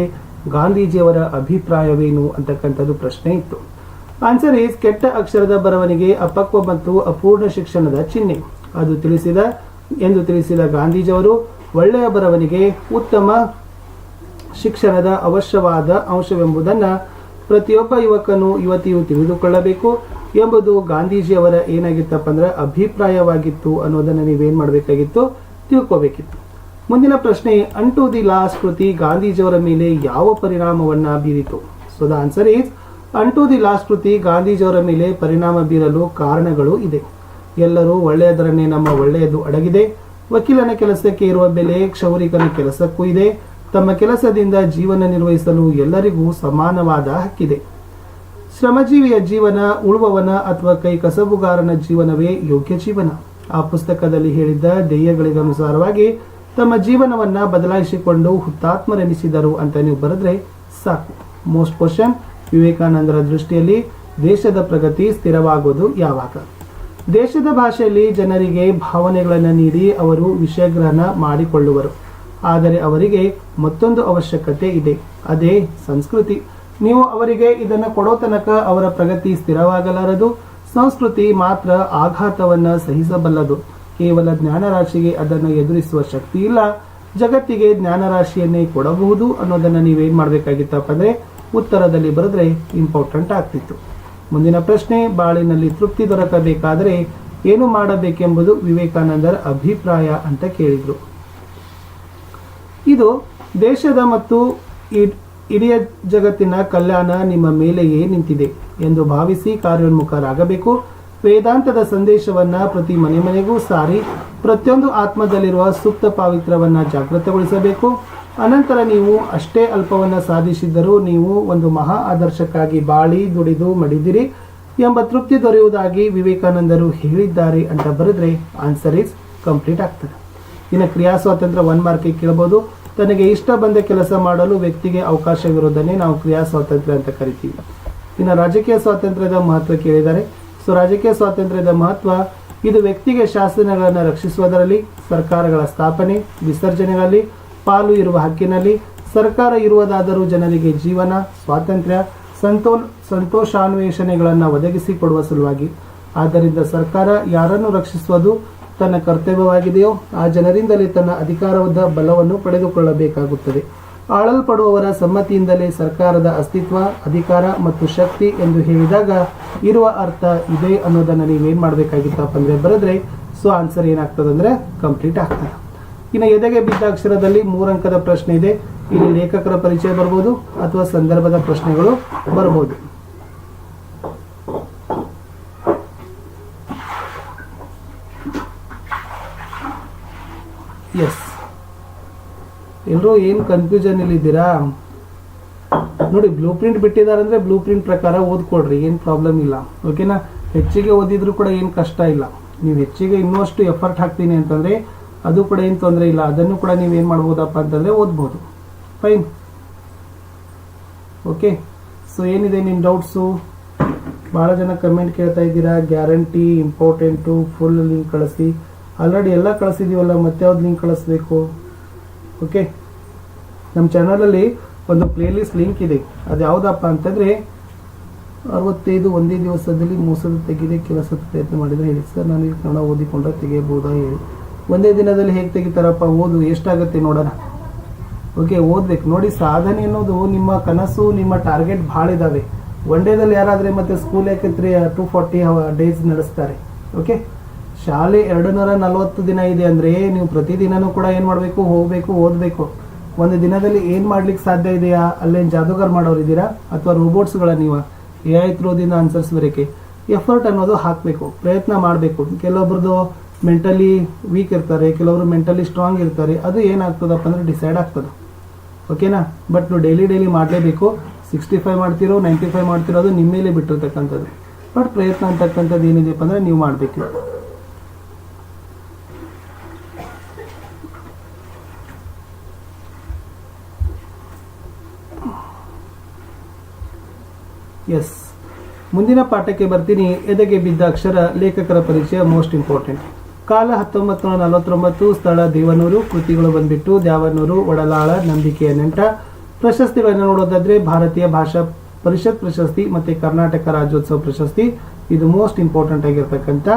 ಗಾಂಧೀಜಿಯವರ ಅಭಿಪ್ರಾಯವೇನು ಅಂತಕ್ಕಂಥದ್ದು ಪ್ರಶ್ನೆ ಇತ್ತು. ಆನ್ಸರ್ ಈಸ್ ಕೆಟ್ಟ ಅಕ್ಷರದ ಬರವಣಿಗೆ, ಅಪಕ್ವ ಮತ್ತು ಅಪೂರ್ಣ ಶಿಕ್ಷಣದ ಚಿಹ್ನೆ. ಅದು ತಿಳಿಸಿದ ಎಂದು ತಿಳಿಸಿದ ಗಾಂಧೀಜಿಯವರು, ಒಳ್ಳೆಯ ಬರವಣಿಗೆ ಉತ್ತಮ ಶಿಕ್ಷಣದ ಅವಶ್ಯವಾದ ಅಂಶವೆಂಬುದನ್ನು ಪ್ರತಿಯೊಬ್ಬ ಯುವಕನು ಯುವತಿಯು ತಿಳಿದುಕೊಳ್ಳಬೇಕು ಎಂಬುದು ಗಾಂಧೀಜಿಯವರ ಏನಾಗಿತ್ತಪ್ಪ ಅಂದ್ರೆ ಅಭಿಪ್ರಾಯವಾಗಿತ್ತು ಅನ್ನೋದನ್ನು ನೀವೇನು ಮಾಡಬೇಕಾಗಿತ್ತು? ತಿಳ್ಕೋಬೇಕಿತ್ತು. ಮುಂದಿನ ಪ್ರಶ್ನೆ ಅಂಟು ದಿ ಲಾಸ್ಟ್ ಕೃತಿ ಗಾಂಧೀಜಿಯವರ ಮೇಲೆ ಯಾವ ಪರಿಣಾಮವನ್ನ ಬೀರಿತು? So the answer is unto the last ಕೃತಿ ಗಾಂಧೀಜಿಯವರ ಮೇಲೆ ಪರಿಣಾಮ ಬೀರಲು ಕಾರಣಗಳು ಇದೆ. ಎಲ್ಲರೂ ಒಳ್ಳೆಯದರನ್ನೇ ನಮ್ಮ ಒಳ್ಳೆಯದು ಅಡಗಿದೆ. ವಕೀಲನ ಕೆಲಸಕ್ಕೆ ಇರುವ ಬೆಲೆ, ಕ್ಷೌರಿಕನ ಕೆಲಸಕ್ಕೂ ಇದೆ. ತಮ್ಮ ಕೆಲಸದಿಂದ ಜೀವನ ನಿರ್ವಹಿಸಲು ಎಲ್ಲರಿಗೂ ಸಮಾನವಾದ ಹಕ್ಕಿದೆ. ಶ್ರಮಜೀವಿಯ ಜೀವನ, ಉಳುವವನ ಅಥವಾ ಕೈ ಕಸಬುಗಾರನ ಜೀವನವೇ ಯೋಗ್ಯ ಜೀವನ. ಆ ಪುಸ್ತಕದಲ್ಲಿ ಹೇಳಿದ್ದ ಧ್ಯೇಯಗಳಿಗನುಸಾರವಾಗಿ ತಮ್ಮ ಜೀವನವನ್ನ ಬದಲಾಯಿಸಿಕೊಂಡು ಹುತಾತ್ಮರೆನಿಸಿದರು ಅಂತ ನೀವು ಬರೆದ್ರೆ ಸಾಕು. ಮೋಸ್ಟ್ ಕ್ವಶನ್ ವಿವೇಕಾನಂದರ ದೃಷ್ಟಿಯಲ್ಲಿ ದೇಶದ ಪ್ರಗತಿ ಸ್ಥಿರವಾಗುವುದು ಯಾವಾಗ? ದೇಶದ ಭಾಷೆಯಲ್ಲಿ ಜನರಿಗೆ ಭಾವನೆಗಳನ್ನು ನೀಡಿ ಅವರು ವಿಷಯಗ್ರಹಣ ಮಾಡಿಕೊಳ್ಳುವರು. ಆದರೆ ಅವರಿಗೆ ಮತ್ತೊಂದು ಅವಶ್ಯಕತೆ ಇದೆ. ಅದೇ ಸಂಸ್ಕೃತಿ. ನೀವು ಅವರಿಗೆ ಇದನ್ನು ಕೊಡೋ ತನಕ ಅವರ ಪ್ರಗತಿ ಸ್ಥಿರವಾಗಲಾರದು. ಸಂಸ್ಕೃತಿ ಮಾತ್ರ ಆಘಾತವನ್ನು ಸಹಿಸಬಲ್ಲದು. ಕೇವಲ ಜ್ಞಾನರಾಶಿಗೆ ಅದನ್ನು ಎದುರಿಸುವ ಶಕ್ತಿ ಇಲ್ಲ. ಜಗತ್ತಿಗೆ ಜ್ಞಾನರಾಶಿಯನ್ನೇ ಕೊಡಬಹುದು ಅನ್ನೋದನ್ನು ನೀವೇನು ಮಾಡಬೇಕಾಗಿತ್ತಪ್ಪ ಅಂದ್ರೆ ಉತ್ತರದಲ್ಲಿ ಬರೆದ್ರೆ ಇಂಪಾರ್ಟೆಂಟ್ ಆಗ್ತಿತ್ತು. ಮುಂದಿನ ಪ್ರಶ್ನೆ, ಬಾಳಿನಲ್ಲಿ ತೃಪ್ತಿ ದೊರಕಬೇಕಾದರೆ ಏನು ಮಾಡಬೇಕೆಂಬುದು ವಿವೇಕಾನಂದರ ಅಭಿಪ್ರಾಯ ಅಂತ ಕೇಳಿದರು. ಇದು ದೇಶದ ಮತ್ತು ಇಡ್- ಜಗತ್ತಿನ ಕಲ್ಯಾಣ ನಿಮ್ಮ ಮೇಲೆಯೇ ನಿಂತಿದೆ ಎಂದು ಭಾವಿಸಿ ಕಾರ್ಯೋನ್ಮುಖರಾಗಬೇಕು. ವೇದಾಂತದ ಸಂದೇಶವನ್ನ ಪ್ರತಿ ಮನೆ ಮನೆಗೂ ಸಾರಿ, ಪ್ರತಿಯೊಂದು ಆತ್ಮದಲ್ಲಿರುವ ಸುಪ್ತ ಪಾವಿತ್ರವನ್ನ ಜಾಗೃತಗೊಳಿಸಬೇಕು. ಅನಂತರ ನೀವು ಅಷ್ಟೇ ಅಲ್ಪವನ್ನ ಸಾಧಿಸಿದ್ದರೂ ನೀವು ಒಂದು ಮಹಾ ಆದರ್ಶಕ್ಕಾಗಿ ಬಾಳಿ, ದುಡಿದು, ಮಡಿದಿರಿ ಎಂಬ ತೃಪ್ತಿ ದೊರೆಯುವುದಾಗಿ ವಿವೇಕಾನಂದರು ಹೇಳಿದ್ದಾರೆ ಅಂತ ಬರೆದ್ರೆ ಆನ್ಸರ್ ಇಸ್ ಕಂಪ್ಲೀಟ್ ಆಗ್ತದೆ. ಇನ್ನು ಕ್ರಿಯಾ ಸ್ವಾತಂತ್ರ್ಯ ಒನ್ ಮಾರ್ಕಿಗೆ ಕೇಳಬಹುದು ತನಗೆ ಇಷ್ಟ ಬಂದ ಕೆಲಸ ಮಾಡಲು ವ್ಯಕ್ತಿಗೆ ಅವಕಾಶವಿರುವುದನ್ನೇ ನಾವು ಕ್ರಿಯಾ ಸ್ವಾತಂತ್ರ್ಯ ಅಂತ ಕರಿತೀವಿ. ಇನ್ನು ರಾಜಕೀಯ ಸ್ವಾತಂತ್ರ್ಯದ ಮಹತ್ವ ಕೇಳಿದ್ದಾರೆ ಸೊ ರಾಜಕೀಯ ಸ್ವಾತಂತ್ರ್ಯದ ಮಹತ್ವ ಇದು ವ್ಯಕ್ತಿಗೆ ಶಾಸನಗಳನ್ನು ರಕ್ಷಿಸುವುದರಲ್ಲಿ, ಸರ್ಕಾರಗಳ ಸ್ಥಾಪನೆ ವಿಸರ್ಜನೆಗಳಲ್ಲಿ ಪಾಲು ಇರುವ ಹಕ್ಕಿನಲ್ಲಿ ಸರ್ಕಾರ ಇರುವುದಾದರೂ ಜನರಿಗೆ ಜೀವನ, ಸ್ವಾತಂತ್ರ್ಯ ಸಂತೋ ಸಂತೋಷಾನ್ವೇಷಣೆಗಳನ್ನು ಒದಗಿಸಿಕೊಡುವ ಸಲುವಾಗಿ. ಆದ್ದರಿಂದ ಸರ್ಕಾರ ಯಾರನ್ನು ರಕ್ಷಿಸುವುದು ತನ್ನ ಕರ್ತವ್ಯವಾಗಿದೆಯೋ ಆ ಜನರಿಂದಲೇ ತನ್ನ ಅಧಿಕಾರದ ಬಲವನ್ನು ಪಡೆದುಕೊಳ್ಳಬೇಕಾಗುತ್ತದೆ. ಆಳಲ್ಪಡುವವರ ಸಮ್ಮತಿಯಿಂದಲೇ ಸರ್ಕಾರದ ಅಸ್ತಿತ್ವ, ಅಧಿಕಾರ ಮತ್ತು ಶಕ್ತಿ ಎಂದು ಹೇಳಿದಾಗ ಇರುವ ಅರ್ಥ ಇದೆ ಅನ್ನೋದನ್ನು ನೀವೇನು ಮಾಡಬೇಕಾಗಿತ್ತಪ್ಪ ಅಂದರೆ ಬರೆದ್ರೆ ಸೊ ಆನ್ಸರ್ ಏನಾಗ್ತದೆ ಅಂದರೆ ಕಂಪ್ಲೀಟ್ ಆಗ್ತದೆ. ಇನ್ನು ಎದೆಗೆ ಬಿದ್ದ ಅಕ್ಷರದಲ್ಲಿ ಮೂರಂಕದ ಪ್ರಶ್ನೆ ಇದೆ. ಇಲ್ಲಿ ಲೇಖಕರ ಪರಿಚಯ ಬರ್ಬೋದು ಅಥವಾ ಸಂದರ್ಭದ ಪ್ರಶ್ನೆಗಳು ಬರ್ಬೋದು. ಎಸ್ ಎಲ್ಲರೂ ಏನು ಕನ್ಫ್ಯೂಷನ್ ಇಲ್ಲಿದ್ದೀರಾ ನೋಡಿ ಬ್ಲೂ ಪ್ರಿಂಟ್ ಬಿಟ್ಟಿದ್ದಾರೆ ಅಂದರೆ ಬ್ಲೂ ಪ್ರಿಂಟ್ ಪ್ರಕಾರ ಓದ್ಕೊಳ್ರಿ, ಏನು ಪ್ರಾಬ್ಲಮ್ ಇಲ್ಲ. ಓಕೆನಾ ಹೆಚ್ಚಿಗೆ ಓದಿದ್ರು ಕೂಡ ಏನು ಕಷ್ಟ ಇಲ್ಲ. ನೀವು ಹೆಚ್ಚಿಗೆ ಇನ್ನಷ್ಟು ಎಫರ್ಟ್ ಹಾಕ್ತೀನಿ ಅಂತಂದರೆ ಅದು ಕೂಡ ಏನು ತೊಂದರೆ ಇಲ್ಲ. ಅದನ್ನು ಕೂಡ ನೀವು ಏನು ಮಾಡ್ಬೋದಪ್ಪ ಅಂತಂದರೆ ಓದ್ಬೋದು. ಫೈನ್ ಓಕೆ ಸೊ ಏನಿದೆ ನಿಮ್ಮ ಡೌಟ್ಸು ಭಾಳ ಜನ ಕಮೆಂಟ್ ಕೇಳ್ತಾ ಇದ್ದೀರಾ. ಗ್ಯಾರಂಟಿ ಇಂಪಾರ್ಟೆಂಟು ಫುಲ್ ಲಿಂಕ್ ಕಳಿಸಿ. ಆಲ್ರೆಡಿ ಎಲ್ಲ ಕಳಿಸಿದೀವಲ್ಲ, ಮತ್ತೆ ಯಾವ್ದು ಲಿಂಕ್ ಕಳಿಸ್ಬೇಕು? ಓಕೆ ನಮ್ಮ ಚಾನಲಲ್ಲಿ ಒಂದು ಪ್ಲೇಲಿಸ್ಟ್ ಲಿಂಕ್ ಇದೆ. ಅದು ಯಾವುದಪ್ಪ ಅಂತಂದರೆ, ಅರವತ್ತೈದು ಒಂದೇ ದಿವಸದಲ್ಲಿ ಮೋಸದ ತೆಗೆದೇ ಕೆಲಸದ ಪ್ರಯತ್ನ ಮಾಡಿದರೆ ಹೇಳಿ. ಸರ್, ನಾನು ಕನ್ನಡ ಓದಿಕೊಂಡ್ರೆ ತೆಗೆಯಬಹುದಾ ಹೇಳಿ. ಒಂದೇ ದಿನದಲ್ಲಿ ಹೇಗೆ ತೆಗಿತಾರಪ್ಪ? ಓದು, ಎಷ್ಟಾಗುತ್ತೆ ನೋಡೋಣ. ಓಕೆ ಓದ್ಬೇಕು. ನೋಡಿ, ಸಾಧನೆ ಅನ್ನೋದು ನಿಮ್ಮ ಕನಸು, ನಿಮ್ಮ ಟಾರ್ಗೆಟ್ ಭಾಳ ಇದಾವೆ. ಒನ್ ಡೇದಲ್ಲಿ ಯಾರಾದರೆ ಮತ್ತೆ ಸ್ಕೂಲ್ ಯಾಕಂದ್ರೆ ಟು ಫಾರ್ಟಿ ಡೇಸ್ ನಡೆಸ್ತಾರೆ. ಓಕೆ ಶಾಲೆ ಎರಡು ನೂರ ನಲವತ್ತು ದಿನ ಇದೆ ಅಂದರೆ ನೀವು ಪ್ರತಿದಿನನೂ ಕೂಡ ಏನು ಮಾಡಬೇಕು? ಹೋಗಬೇಕು, ಓದಬೇಕು. ಒಂದು ದಿನದಲ್ಲಿ ಏನು ಮಾಡ್ಲಿಕ್ಕೆ ಸಾಧ್ಯ ಇದೆಯಾ? ಅಲ್ಲೇನು ಜಾದೂಗಾರ್ ಮಾಡೋರು ಇದ್ದೀರಾ? ಅಥವಾ ರೋಬೋಟ್ಸ್ಗಳ ನೀವು? ಎ ಐ ಥ್ರೋದಿಂದ ಆನ್ಸರ್ಸ್ ಬರೋಕ್ಕೆ ಎಫರ್ಟ್ ಅನ್ನೋದು ಹಾಕಬೇಕು, ಪ್ರಯತ್ನ ಮಾಡಬೇಕು. ಕೆಲವೊಬ್ರದ್ದು ಮೆಂಟಲಿ ವೀಕ್ ಇರ್ತಾರೆ, ಕೆಲವರು ಮೆಂಟಲಿ ಸ್ಟ್ರಾಂಗ್ ಇರ್ತಾರೆ, ಅದು ಏನಾಗ್ತದಪ್ಪ ಅಂದರೆ ಡಿಸೈಡ್ ಆಗ್ತದೆ. ಓಕೆನಾ ಬಟ್ ನೀವು ಡೈಲಿ ಡೈಲಿ ಮಾಡಲೇಬೇಕು. ಸಿಕ್ಸ್ಟಿ ಫೈವ್ ಮಾಡ್ತಿರೋ ನೈಂಟಿ ಫೈವ್ ಮಾಡ್ತಿರೋ, ಅದು ನಿಮ್ಮ ಮೇಲೆ ಬಿಟ್ಟಿರ್ತಕ್ಕಂಥದ್ದು. ಬಟ್ ಪ್ರಯತ್ನ ಅಂತಕ್ಕಂಥದ್ದು ಏನಿದೆಯಪ್ಪ ಅಂದರೆ ನೀವು ಮಾಡಬೇಕು. ಎಸ್ ಮುಂದಿನ ಪಾಠಕ್ಕೆ ಬರ್ತೀನಿ. ಎದೆಗೆ ಬಿದ್ದ ಅಕ್ಷರ ಲೇಖಕರ ಪರಿಚಯ ಮೋಸ್ಟ್ ಇಂಪಾರ್ಟೆಂಟ್ ಕಾಲ ಹತ್ತೊಂಬತ್ತು ನೂರ ನಲವತ್ತೊಂಬತ್ತು ಸ್ಥಳ ದೇವನೂರು, ಕೃತಿಗಳು ಬಂದ್ಬಿಟ್ಟು ದ್ಯಾವನೂರು, ಒಡಲಾಳ, ನಂಬಿಕೆಯ ನೆಂಟ. ಪ್ರಶಸ್ತಿಗಳನ್ನು ನೋಡೋದಾದ್ರೆ ಭಾರತೀಯ ಭಾಷಾ ಪರಿಷತ್ ಪ್ರಶಸ್ತಿ ಮತ್ತೆ ಕರ್ನಾಟಕ ರಾಜ್ಯೋತ್ಸವ ಪ್ರಶಸ್ತಿ. ಇದು ಮೋಸ್ಟ್ ಇಂಪಾರ್ಟೆಂಟ್ ಆಗಿರ್ತಕ್ಕಂಥ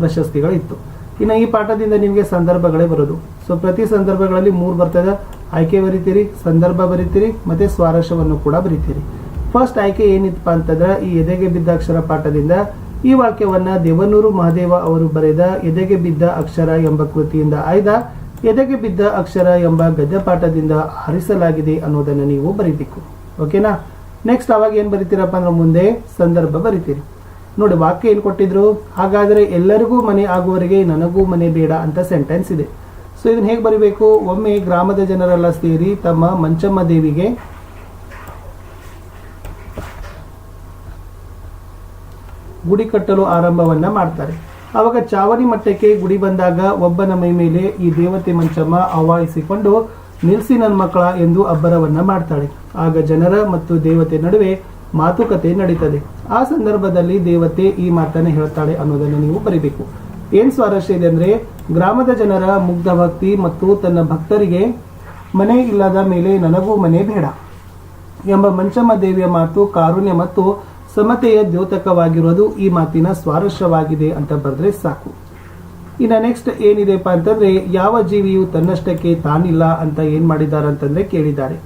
ಪ್ರಶಸ್ತಿಗಳಿತ್ತು. ಇನ್ನು ಈ ಪಾಠದಿಂದ ನಿಮಗೆ ಸಂದರ್ಭಗಳೇ ಬರೋದು. ಸೊ ಪ್ರತಿ ಸಂದರ್ಭಗಳಲ್ಲಿ ಮೂರು ಬರ್ತದೆ. ಆಯ್ಕೆ ಬರಿತೀರಿ, ಸಂದರ್ಭ ಬರಿತೀರಿ, ಮತ್ತೆ ಸ್ವಾರಸ್ಯವನ್ನು ಕೂಡ ಬರಿತೀರಿ. ಫಸ್ಟ್ ಆಯ್ಕೆ ಏನಿತ್ತಪ್ಪ ಅಂತಂದ್ರೆ ಈ ಎದೆಗೆ ಬಿದ್ದ ಅಕ್ಷರ ಪಾಠದಿಂದ ಈ ವಾಕ್ಯವನ್ನ ದೇವನೂರು ಮಹಾದೇವ ಅವರು ಬರೆದ ಎದೆಗೆ ಬಿದ್ದ ಅಕ್ಷರ ಎಂಬ ಕೃತಿಯಿಂದ ಆಯ್ದ ಎದೆಗೆ ಬಿದ್ದ ಅಕ್ಷರ ಎಂಬ ಗದ್ಯಪಾಠದಿಂದ ಹರಿಸಲಾಗಿದೆ ಅನ್ನೋದನ್ನು ನೀವು ಬರೀಬೇಕು. ಓಕೆನಾ? ನೆಕ್ಸ್ಟ್ ಅವಾಗ ಏನು ಬರಿತೀರಪ್ಪ ಅಂದ್ರೆ ಮುಂದೆ ಸಂದರ್ಭ ಬರಿತೀರಿ. ನೋಡಿ, ವಾಕ್ಯ ಏನು ಕೊಟ್ಟಿದ್ರು? ಹಾಗಾದರೆ ಎಲ್ಲರಿಗೂ ಮನೆ ಆಗುವವರೆಗೆ ನನಗೂ ಮನೆ ಬೇಡ ಅಂತ ಸೆಂಟೆನ್ಸ್ ಇದೆ. ಸೊ ಇದನ್ನು ಹೇಗೆ ಬರಿಬೇಕು? ಒಮ್ಮೆ ಗ್ರಾಮದ ಜನರೆಲ್ಲ ಸೇರಿ ತಮ್ಮ ಮಂಚಮ್ಮ ದೇವಿಗೆ ಗುಡಿ ಕಟ್ಟಲು ಆರಂಭವನ್ನ ಮಾಡ್ತಾರೆ. ಆವಾಗ ಚಾವಣಿ ಮಟ್ಟಕ್ಕೆ ಗುಡಿ ಬಂದಾಗ ಒಬ್ಬನ ಮೈ ಮೇಲೆ ಈ ದೇವತೆ ಮಂಚಮ್ಮ ಆವಾಹಿಸಿಕೊಂಡು, ನಿಲ್ಸಿ ನನ್ನ ಮಕ್ಕಳ ಎಂದು ಅಬ್ಬರವನ್ನ ಮಾಡ್ತಾಳೆ. ಆಗ ಜನರ ಮತ್ತು ದೇವತೆ ನಡುವೆ ಮಾತುಕತೆ ನಡೀತದೆ. ಆ ಸಂದರ್ಭದಲ್ಲಿ ದೇವತೆ ಈ ಮಾತನ್ನ ಹೇಳ್ತಾಳೆ ಅನ್ನೋದನ್ನು ನೀವು ಬರೀಬೇಕು. ಏನ್ ಸ್ವಾರಸ್ಯ ಇದೆ ಅಂದ್ರೆ, ಗ್ರಾಮದ ಜನರ ಮುಗ್ಧ ಭಕ್ತಿ ಮತ್ತು ತನ್ನ ಭಕ್ತರಿಗೆ ಮನೆ ಇಲ್ಲದ ಮೇಲೆ ನನಗೂ ಮನೆ ಬೇಡ ಎಂಬ ಮಂಚಮ್ಮ ದೇವಿಯ ಮಾತು ಕಾರುಣ್ಯ ಮತ್ತು ಸಮತೆಯ ದ್ಯೋತಕವಾಗಿರೋದು ಈ ಮಾತಿನ ಸ್ವಾರಸ್ಯವಾಗಿದೆ ಅಂತ ಬರೆದ್ರೆ ಸಾಕು. ಇನ್ನು ನೆಕ್ಸ್ಟ್ ಏನಿದೆಪ್ಪ ಅಂತಂದ್ರೆ, ಯಾವ ಜೀವಿಯು ತನ್ನಷ್ಟಕ್ಕೆ ತಾನಿಲ್ಲ ಅಂತ ಏನ್ ಮಾಡಿದ್ದಾರೆ ಅಂತಂದ್ರೆ ಕೇಳಿದ್ದಾರೆ.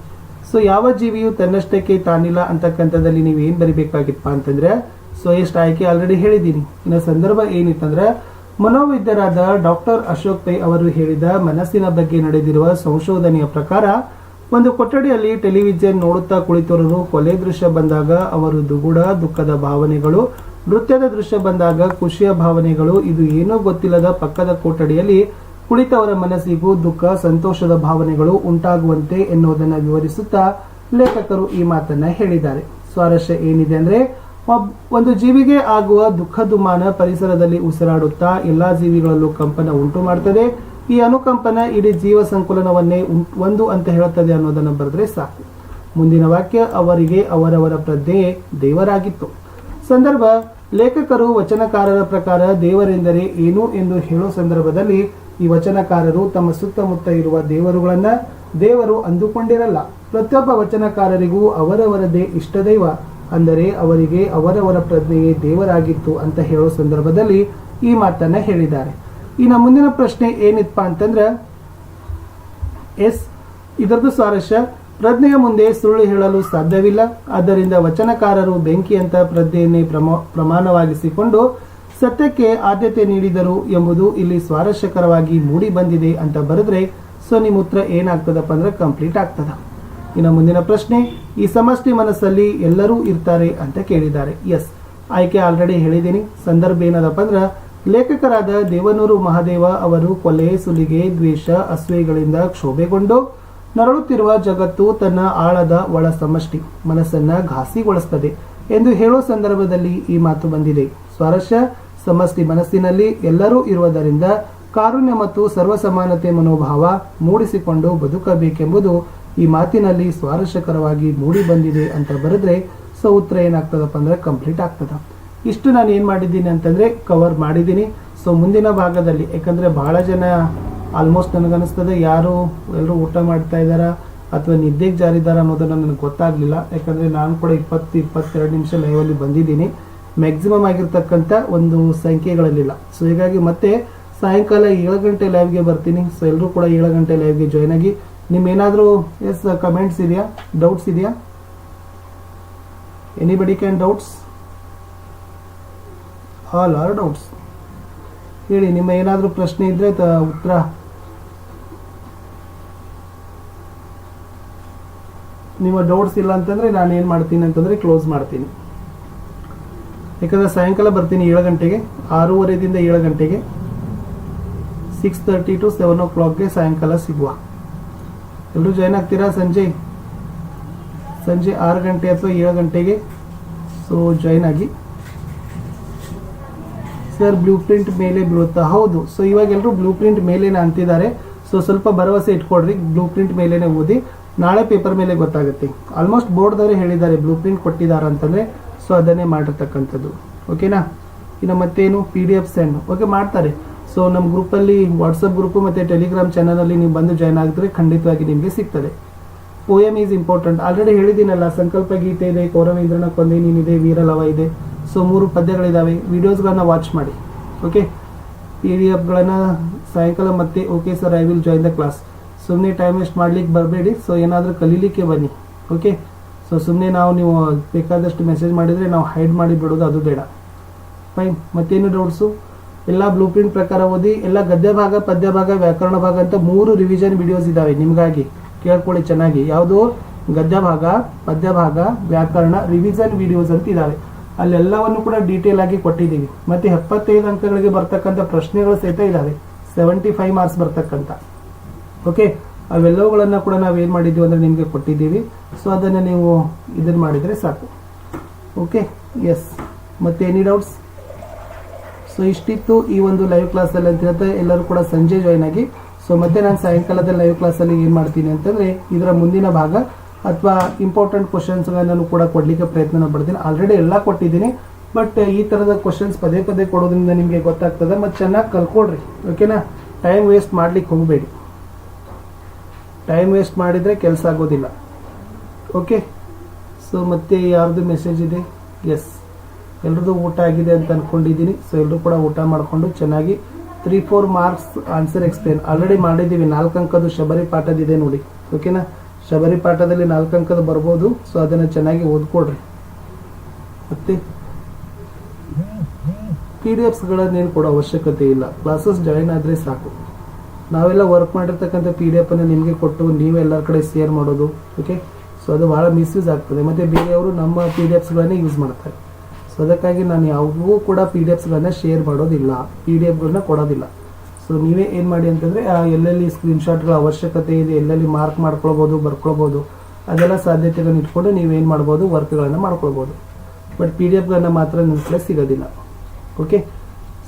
ಸೊ ಯಾವ ಜೀವಿಯು ತನ್ನಷ್ಟಕ್ಕೆ ತಾನಿಲ್ಲ ಅಂತಕ್ಕಂಥದ್ದಲ್ಲಿ ನೀವು ಏನ್ ಬರಿಬೇಕಾಗಿತ್ತಪ್ಪ ಅಂತಂದ್ರೆ ಸೊ ಎಷ್ಟು ಆಯ್ಕೆ ಆಲ್ರೆಡಿ ಹೇಳಿದ್ದೀನಿ. ಇನ್ನು ಸಂದರ್ಭ ಏನಿತ್ತಂದ್ರೆ, ಮನೋವೈದ್ಯರಾದ ಡಾಕ್ಟರ್ ಅಶೋಕ್ ಪೈ ಅವರು ಹೇಳಿದ ಮನಸ್ಸಿನ ಬಗ್ಗೆ ನಡೆದಿರುವ ಸಂಶೋಧನೆಯ ಪ್ರಕಾರ ಒಂದು ಕೊಠಡಿಯಲ್ಲಿ ಟೆಲಿವಿಷನ್ ನೋಡುತ್ತಾ ಕುಳಿತವರು ಕೊಲೆ ದೃಶ್ಯ ಬಂದಾಗ ಅವರು ದುಗುಡ ದುಃಖದ ಭಾವನೆಗಳು, ನೃತ್ಯದ ದೃಶ್ಯ ಬಂದಾಗ ಖುಷಿಯ ಭಾವನೆಗಳು, ಇದು ಏನೂ ಗೊತ್ತಿಲ್ಲದ ಪಕ್ಕದ ಕೊಠಡಿಯಲ್ಲಿ ಕುಳಿತವರ ಮನಸ್ಸಿಗೂ ದುಃಖ, ಸಂತೋಷದ ಭಾವನೆಗಳು ಉಂಟಾಗುವಂತೆ ಎನ್ನುವುದನ್ನು ವಿವರಿಸುತ್ತಾ ಲೇಖಕರು ಈ ಮಾತನ್ನ ಹೇಳಿದ್ದಾರೆ. ಸ್ವಾರಸ್ಯ ಏನಿದೆ ಅಂದ್ರೆ ಒಂದು ಜೀವಿಗೆ ಆಗುವ ದುಃಖ ದುಮಾನ ಪರಿಸರದಲ್ಲಿ ಉಸಿರಾಡುತ್ತಾ ಎಲ್ಲಾ ಜೀವಿಗಳಲ್ಲೂ ಕಂಪನ ಉಂಟು ಮಾಡ್ತದೆ. ಈ ಅನುಕಂಪನ ಇಡೀ ಜೀವ ಸಂಕುಲನವನ್ನೇ ಒಂದು ಅಂತ ಹೇಳುತ್ತದೆ ಅನ್ನೋದನ್ನು ಬರೆದ್ರೆ ಸಾಕು. ಮುಂದಿನ ವಾಕ್ಯ, ಅವರಿಗೆ ಅವರವರ ಪ್ರಜ್ಞೆ ದೇವರಾಗಿತ್ತು. ಸಂದರ್ಭ, ಲೇಖಕರು ವಚನಕಾರರ ಪ್ರಕಾರ ದೇವರೆಂದರೆ ಏನು ಎಂದು ಹೇಳೋ ಸಂದರ್ಭದಲ್ಲಿ ಈ ವಚನಕಾರರು ತಮ್ಮ ಸುತ್ತಮುತ್ತ ಇರುವ ದೇವರುಗಳನ್ನ ದೇವರು ಅಂದುಕೊಂಡಿರಲ್ಲ. ಪ್ರತಿಯೊಬ್ಬ ವಚನಕಾರರಿಗೂ ಅವರವರದೇ ಇಷ್ಟದೈವ, ಅಂದರೆ ಅವರಿಗೆ ಅವರವರ ಪ್ರಜ್ಞೆಯೇ ದೇವರಾಗಿತ್ತು ಅಂತ ಹೇಳೋ ಸಂದರ್ಭದಲ್ಲಿ ಈ ಮಾತನ್ನ ಹೇಳಿದ್ದಾರೆ. ಇನ್ನು ಮುಂದಿನ ಪ್ರಶ್ನೆ ಏನಿತ್ತಪ್ಪ ಅಂತಂದ್ರೆ, ಎಸ್ ಇದರದ್ದು ಸ್ವಾರಸ್ಯ, ಪ್ರಜ್ಞೆಯ ಮುಂದೆ ಸುಳ್ಳು ಹೇಳಲು ಸಾಧ್ಯವಿಲ್ಲ. ಆದ್ದರಿಂದ ವಚನಕಾರರು ಬೆಂಕಿಯಂತ ಪ್ರಜ್ಞೆಯನ್ನೇ ಪ್ರಮ, ಪ್ರಮಾಣವಾಗಿಸಿಕೊಂಡು ಸತ್ಯಕ್ಕೆ ಆದ್ಯತೆ ನೀಡಿದರು ಎಂಬುದು ಇಲ್ಲಿ ಸ್ವಾರಸ್ಯಕರವಾಗಿ ಮೂಡಿ ಬಂದಿದೆ ಅಂತ ಬರೆದ್ರೆ ಸೊ ನಿಮ್ಮ ಉತ್ತರ ಏನಾಗ್ತದಪ್ಪ ಅಂದ್ರೆ ಕಂಪ್ಲೀಟ್ ಆಗ್ತದ. ಇನ್ನು ಮುಂದಿನ ಪ್ರಶ್ನೆ, ಈ ಸಮಷ್ಟಿ ಮನಸ್ಸಲ್ಲಿ ಎಲ್ಲರೂ ಇರ್ತಾರೆ ಅಂತ ಕೇಳಿದ್ದಾರೆ. ಎಸ್, ಆಯ್ಕೆ ಆಲ್ರೆಡಿ ಹೇಳಿದ್ದೀನಿ. ಸಂದರ್ಭ ಏನದಪ್ಪ ಅಂದ್ರೆ ಲೇಖಕರಾದ ದೇವನೂರು ಮಹಾದೇವ ಅವರು ಕೊಲೆ, ಸುಲಿಗೆ, ದ್ವೇಷ, ಅಸೂಯೆಗಳಿಂದ ಕ್ಷೋಭೆಗೊಂಡು ನರಳುತ್ತಿರುವ ಜಗತ್ತು ತನ್ನ ಆಳದ ಒಳ ಸಮಷ್ಟಿ ಮನಸ್ಸನ್ನ ಘಾಸಿಗೊಳಿಸುತ್ತದೆ ಎಂದು ಹೇಳೋ ಸಂದರ್ಭದಲ್ಲಿ ಈ ಮಾತು ಬಂದಿದೆ. ಸ್ವಾರಸ್ಯ, ಸಮಷ್ಟಿ ಮನಸ್ಸಿನಲ್ಲಿ ಎಲ್ಲರೂ ಇರುವುದರಿಂದ ಕಾರುಣ್ಯ ಮತ್ತು ಸರ್ವಸಮಾನತೆ ಮನೋಭಾವ ಮೂಡಿಸಿಕೊಂಡು ಬದುಕಬೇಕೆಂಬುದು ಈ ಮಾತಿನಲ್ಲಿ ಸ್ವಾರಸ್ಯಕರವಾಗಿ ಮೂಡಿ ಬಂದಿದೆ ಅಂತ ಬರೆದ್ರೆ ಸೌತ್ರ ಏನಾಗ್ತದಪ್ಪ ಅಂದ್ರೆ ಕಂಪ್ಲೀಟ್ ಆಗ್ತದ. ಇಷ್ಟು ನಾನು ಏನು ಮಾಡಿದ್ದೀನಿ ಅಂತಂದರೆ ಕವರ್ ಮಾಡಿದ್ದೀನಿ. ಸೊ ಮುಂದಿನ ಭಾಗದಲ್ಲಿ, ಯಾಕಂದರೆ ಬಹಳ ಜನ ಆಲ್ಮೋಸ್ಟ್ ನನಗನ್ನಿಸ್ತದೆ, ಯಾರು ಎಲ್ಲರೂ ಊಟ ಮಾಡ್ತಾ ಇದ್ದಾರಾ ಅಥವಾ ನಿದ್ದೆಗೆ ಜಾರಿದಾರ ಅನ್ನೋದನ್ನ ನನಗೆ ಗೊತ್ತಾಗಲಿಲ್ಲ. ಯಾಕಂದರೆ ನಾನು ಕೂಡ ಇಪ್ಪತ್ತು, ಇಪ್ಪತ್ತೆರಡು ನಿಮಿಷ ಲೈವಲ್ಲಿ ಬಂದಿದ್ದೀನಿ. ಮ್ಯಾಕ್ಸಿಮಮ್ ಆಗಿರ್ತಕ್ಕಂಥ ಒಂದು ಸಂಖ್ಯೆಗಳಲ್ಲಿಲ್ಲ. ಸೊ ಹೀಗಾಗಿ ಮತ್ತೆ ಸಾಯಂಕಾಲ ಏಳು ಗಂಟೆ ಲೈವ್ಗೆ ಬರ್ತೀನಿ. ಸೊ ಎಲ್ಲರೂ ಕೂಡ ಏಳು ಗಂಟೆ ಲೈವ್ಗೆ ಜಾಯ್ನ್ ಆಗಿ. ನಿಮ್ಮೇನಾದರೂ ಎಸ್ ಕಮೆಂಟ್ಸ್ ಇದೆಯಾ? ಡೌಟ್ಸ್ ಇದೆಯಾ? Anybody can doubts all are doubts. ಹೇಳಿ, ನಿಮ್ಮ ಏನಾದರೂ ಪ್ರಶ್ನೆ ಇದ್ರೆ ತ- ಉತ್ತರ. ನಿಮ್ಮ ಡೌಟ್ಸ್ ಇಲ್ಲ ಅಂತಂದ್ರೆ ನಾನು ಏನು ಮಾಡ್ತೀನಿ ಅಂತಂದ್ರೆ ಕ್ಲೋಸ್ ಮಾಡ್ತೀನಿ. ಯಾಕಂದರೆ ಸಾಯಂಕಾಲ ಬರ್ತೀನಿ ಏಳು ಗಂಟೆಗೆ, ಆರೂವರೆದಿಂದ ಏಳು ಗಂಟೆಗೆ. ಸಿಕ್ಸ್ ತರ್ಟಿ ಟು ಸೆವೆನ್ ಓ ಕ್ಲಾಕ್ಗೆ ಸಾಯಂಕಾಲ ಸಿಗುವ. ಎಲ್ಲರೂ ಜಾಯ್ನ್ ಆಗ್ತೀರಾ ಸಂಜೆ? ಸಂಜೆ ಆರು ಗಂಟೆ ಅಥವಾ ಏಳು ಗಂಟೆಗೆ ಸೊ ಜಾಯ್ನ್ ಆಗಿ. ಸರ್ ಬ್ಲೂ ಪ್ರಿಂಟ್ ಮೇಲೆ ಬೀಳುತ್ತಾ? ಹೌದು. ಸೊ ಇವಾಗ ಎಲ್ಲರೂ ಬ್ಲೂ ಪ್ರಿಂಟ್ ಮೇಲೇನೆ ಅಂತಿದ್ದಾರೆ. ಸೊ ಸ್ವಲ್ಪ ಭರವಸೆ ಇಟ್ಕೊಡ್ರಿ ಬ್ಲೂ ಪ್ರಿಂಟ್ ಮೇಲೇನೆ ಓದಿ. ನಾಳೆ ಪೇಪರ್ ಮೇಲೆ ಗೊತ್ತಾಗುತ್ತೆ. ಆಲ್ಮೋಸ್ಟ್ ಬೋರ್ಡ್ದವರೇ ಹೇಳಿದ್ದಾರೆ ಬ್ಲೂ ಪ್ರಿಂಟ್ ಕೊಟ್ಟಿದ್ದಾರೆ ಅಂತಂದರೆ. ಸೊ ಅದನ್ನೇ ಮಾಡಿರ್ತಕ್ಕಂಥದ್ದು. ಓಕೆನಾ ಇನ್ನು ಮತ್ತೇನು? P D F send okay ಮಾಡ್ತಾರೆ. ಸೊ ನಮ್ಮ ಗ್ರೂಪಲ್ಲಿ ವಾಟ್ಸಪ್ ಗ್ರೂಪು ಮತ್ತು ಟೆಲಿಗ್ರಾಮ್ ಚಾನಲಲ್ಲಿ ನೀವು ಬಂದು ಜಾಯ್ನ್ ಆಗಿದ್ರೆ ಖಂಡಿತವಾಗಿ ನಿಮಗೆ ಸಿಗ್ತದೆ. ಪೋಯಮ್ ಈಸ್ ಇಂಪಾರ್ಟೆಂಟ್ ಆಲ್ರೆಡಿ ಹೇಳಿದ್ದೀನಲ್ಲ, ಸಂಕಲ್ಪ ಗೀತೆ ಇದೆ ಕೌರವೇಂದ್ರನ ಕೊಂದೆ ನೀನಿದೆ, ವೀರಲವ ಇದೆ. ಸೊ ಮೂರು ಪದ್ಯಗಳಿದ್ದಾವೆ ವಿಡಿಯೋಸ್ಗಳನ್ನ ವಾಚ್ ಮಾಡಿ. ಓಕೆ ಪಿ ಡಿ ಎಫ್ಗಳನ್ನು ಸಾಯಂಕಾಲ ಮತ್ತೆ okay sir I will join the class ಸುಮ್ಮನೆ ಟೈಮ್ ವೇಸ್ಟ್ ಮಾಡ್ಲಿಕ್ಕೆ ಬರಬೇಡಿ. ಸೊ ಏನಾದರೂ ಕಲೀಲಿಕ್ಕೆ ಬನ್ನಿ. ಓಕೆ ಸೊ ಸುಮ್ಮನೆ ನಾವು ನೀವು ಬೇಕಾದಷ್ಟು ಮೆಸೇಜ್ ಮಾಡಿದರೆ ನಾವು ಹೈಡ್ ಮಾಡಿ ಬಿಡೋದು ಅದು ಬೇಡ. ಫೈನ್ ಮತ್ತೇನು ಡೌಟ್ಸು ಎಲ್ಲ ಬ್ಲೂ ಪ್ರಿಂಟ್ ಪ್ರಕಾರ ಓದಿ, ಎಲ್ಲ ಗದ್ಯ ಭಾಗ ಪದ್ಯ ಭಾಗ ವ್ಯಾಕರಣ ಭಾಗ ಅಂತ ಮೂರು ರಿವಿಷನ್ ವಿಡಿಯೋಸ್ ಇದ್ದಾವೆ ನಿಮಗಾಗಿ. ಕೇಳ್ಕೊಳ್ಳಿ ಚೆನ್ನಾಗಿ. ಯಾವುದು? ಗದ್ಯ ಭಾಗ ಪದ್ಯ ಭಾಗ ವ್ಯಾಕರಣ ರಿವಿಷನ್ ವಿಡಿಯೋಸ್ ಅಂತ ಇದ್ದಾವೆ ಅಲ್ಲೆಲ್ಲವನ್ನು ಕೂಡ ಡೀಟೇಲ್ ಆಗಿ ಕೊಟ್ಟಿದ್ದೀವಿ. ಮತ್ತೆ ಎಪ್ಪತ್ತೈದು ಅಂಕಗಳಿಗೆ ಬರ್ತಕ್ಕಂಥ ಪ್ರಶ್ನೆಗಳು ಸಹಿತ ಇದ್ದಾವೆ. ಸೆವೆಂಟಿ ಫೈವ್ ಮಾರ್ಕ್ಸ್ ಬರ್ತಕ್ಕಂಥ. ಓಕೆ ಅವೆಲ್ಲವುಗಳನ್ನ ಕೂಡ ನಾವು ಏನು ಮಾಡಿದ್ದೀವಿ ಅಂದರೆ ನಿಮಗೆ ಕೊಟ್ಟಿದ್ದೀವಿ. ಸೊ ಅದನ್ನು ನೀವು ಇದನ್ನು ಮಾಡಿದರೆ ಸಾಕು. ಓಕೆ ಎಸ್ ಮತ್ತೆ ಎನಿ ಡೌಟ್ಸ್ ಸೊ ಇಷ್ಟಿತ್ತು ಈ ಒಂದು ಲೈವ್ ಕ್ಲಾಸಲ್ಲಿ ಅಂತ ಹೇಳ್ತಾ ಎಲ್ಲರೂ ಕೂಡ ಸಂಜೆ ಜಾಯ್ನ್ ಆಗಿ. ಸೊ ಮತ್ತೆ ನಾನು ಸಾಯಂಕಾಲದ ಲೈವ್ ಕ್ಲಾಸಲ್ಲಿ ಏನು ಮಾಡ್ತೀನಿ ಅಂತಂದರೆ, ಇದರ ಮುಂದಿನ ಭಾಗ ಅಥವಾ ಇಂಪಾರ್ಟೆಂಟ್ ಕ್ವಶನ್ಸ್ಗಳನ್ನು ಕೂಡ ಕೊಡಲಿಕ್ಕೆ ಪ್ರಯತ್ನ ಪಡ್ತೀನಿ. ಆಲ್ರೆಡಿ ಎಲ್ಲ ಕೊಟ್ಟಿದ್ದೀನಿ. ಬಟ್ ಈ ಥರದ ಕ್ವಶನ್ಸ್ ಪದೇ ಪದೇ ಕೊಡೋದ್ರಿಂದ ನಿಮಗೆ ಗೊತ್ತಾಗ್ತದೆ. ಮತ್ತು ಚೆನ್ನಾಗಿ ಕಲ್ಕೊಡ್ರಿ ಓಕೆನಾ ಟೈಮ್ ವೇಸ್ಟ್ ಮಾಡ್ಲಿಕ್ಕೆ ಹೋಗಬೇಡಿ. ಟೈಮ್ ವೇಸ್ಟ್ ಮಾಡಿದರೆ ಕೆಲಸ ಆಗೋದಿಲ್ಲ. ಓಕೆ ಸೊ ಮತ್ತೆ ಯಾರ್ದು ಮೆಸೇಜ್ ಇದೆ? ಎಸ್ ಎಲ್ರದ್ದು ಊಟ ಆಗಿದೆ ಅಂತ ಅಂದ್ಕೊಂಡಿದ್ದೀನಿ ಸೊ ಎಲ್ಲರೂ ಕೂಡ ಊಟ ಮಾಡಿಕೊಂಡು ಚೆನ್ನಾಗಿ three four marks answer explain already ಮಾಡಿದ್ದೀವಿ. ನಾಲ್ಕು ಅಂಕದ್ದು ಶಬರಿ ಪಾಠದಿದೆ ನೋಡಿ. ಓಕೆನಾ ಶಬರಿ ಪಾಠದಲ್ಲಿ ನಾಲ್ಕು ಅಂಕದ ಬರ್ಬೋದು. ಸೊ ಅದನ್ನು ಚೆನ್ನಾಗಿ ಓದ್ಕೊಡ್ರಿ. ಮತ್ತೆ ಪಿ ಡಿ ಎಫ್ಸ್ಗಳನ್ನೇನು ಕೊಡೋ ಅವಶ್ಯಕತೆ ಇಲ್ಲ. ಕ್ಲಾಸಸ್ ಜಾಯಿನ್ ಆದರೆ ಸಾಕು. ನಾವೆಲ್ಲ ವರ್ಕ್ ಮಾಡಿರ್ತಕ್ಕಂಥ ಪಿ ಡಿ ಎಫನ್ನು ನಿಮಗೆ ಕೊಟ್ಟು ನೀವು ಎಲ್ಲರ ಕಡೆ ಶೇರ್ ಮಾಡೋದು ಓಕೆ ಸೊ ಅದು ಭಾಳ ಮಿಸ್ಯೂಸ್ ಆಗ್ತದೆ. ಮತ್ತು ಬೇರೆಯವರು ನಮ್ಮ ಪಿ ಡಿ ಎಫ್ಸ್ಗಳನ್ನೇ ಯೂಸ್ ಮಾಡ್ತಾರೆ. ಸೊ ಅದಕ್ಕಾಗಿ ನಾನು ಯಾವಾಗೂ ಕೂಡ ಪಿ ಡಿ ಎಫ್ಸ್ಗಳನ್ನ ಶೇರ್ ಮಾಡೋದಿಲ್ಲ. ಪಿ ಡಿ ಎಫ್ಗಳನ್ನ ಕೊಡೋದಿಲ್ಲ. ಸೊ ನೀವೇ ಏನು ಮಾಡಿ ಅಂತಂದರೆ ಎಲ್ಲೆಲ್ಲಿ ಸ್ಕ್ರೀನ್ಶಾಟ್ಗಳ ಅವಶ್ಯಕತೆ ಇದೆ, ಎಲ್ಲೆಲ್ಲಿ ಮಾರ್ಕ್ ಮಾಡ್ಕೊಳ್ಬೋದು, ಬರ್ಕೊಳ್ಬೋದು, ಅದೆಲ್ಲ ಸಾಧ್ಯತೆಗಳನ್ನ ಇಟ್ಕೊಂಡು ನೀವೇನು ಮಾಡ್ಬೋದು, ವರ್ಕ್ಗಳನ್ನು ಮಾಡ್ಕೊಳ್ಬೋದು. ಬಟ್ ಪಿ ಡಿ ಎಫ್ಗಳನ್ನ ಮಾತ್ರ ಕಡೆ ಸಿಗೋದಿಲ್ಲ. ಓಕೆ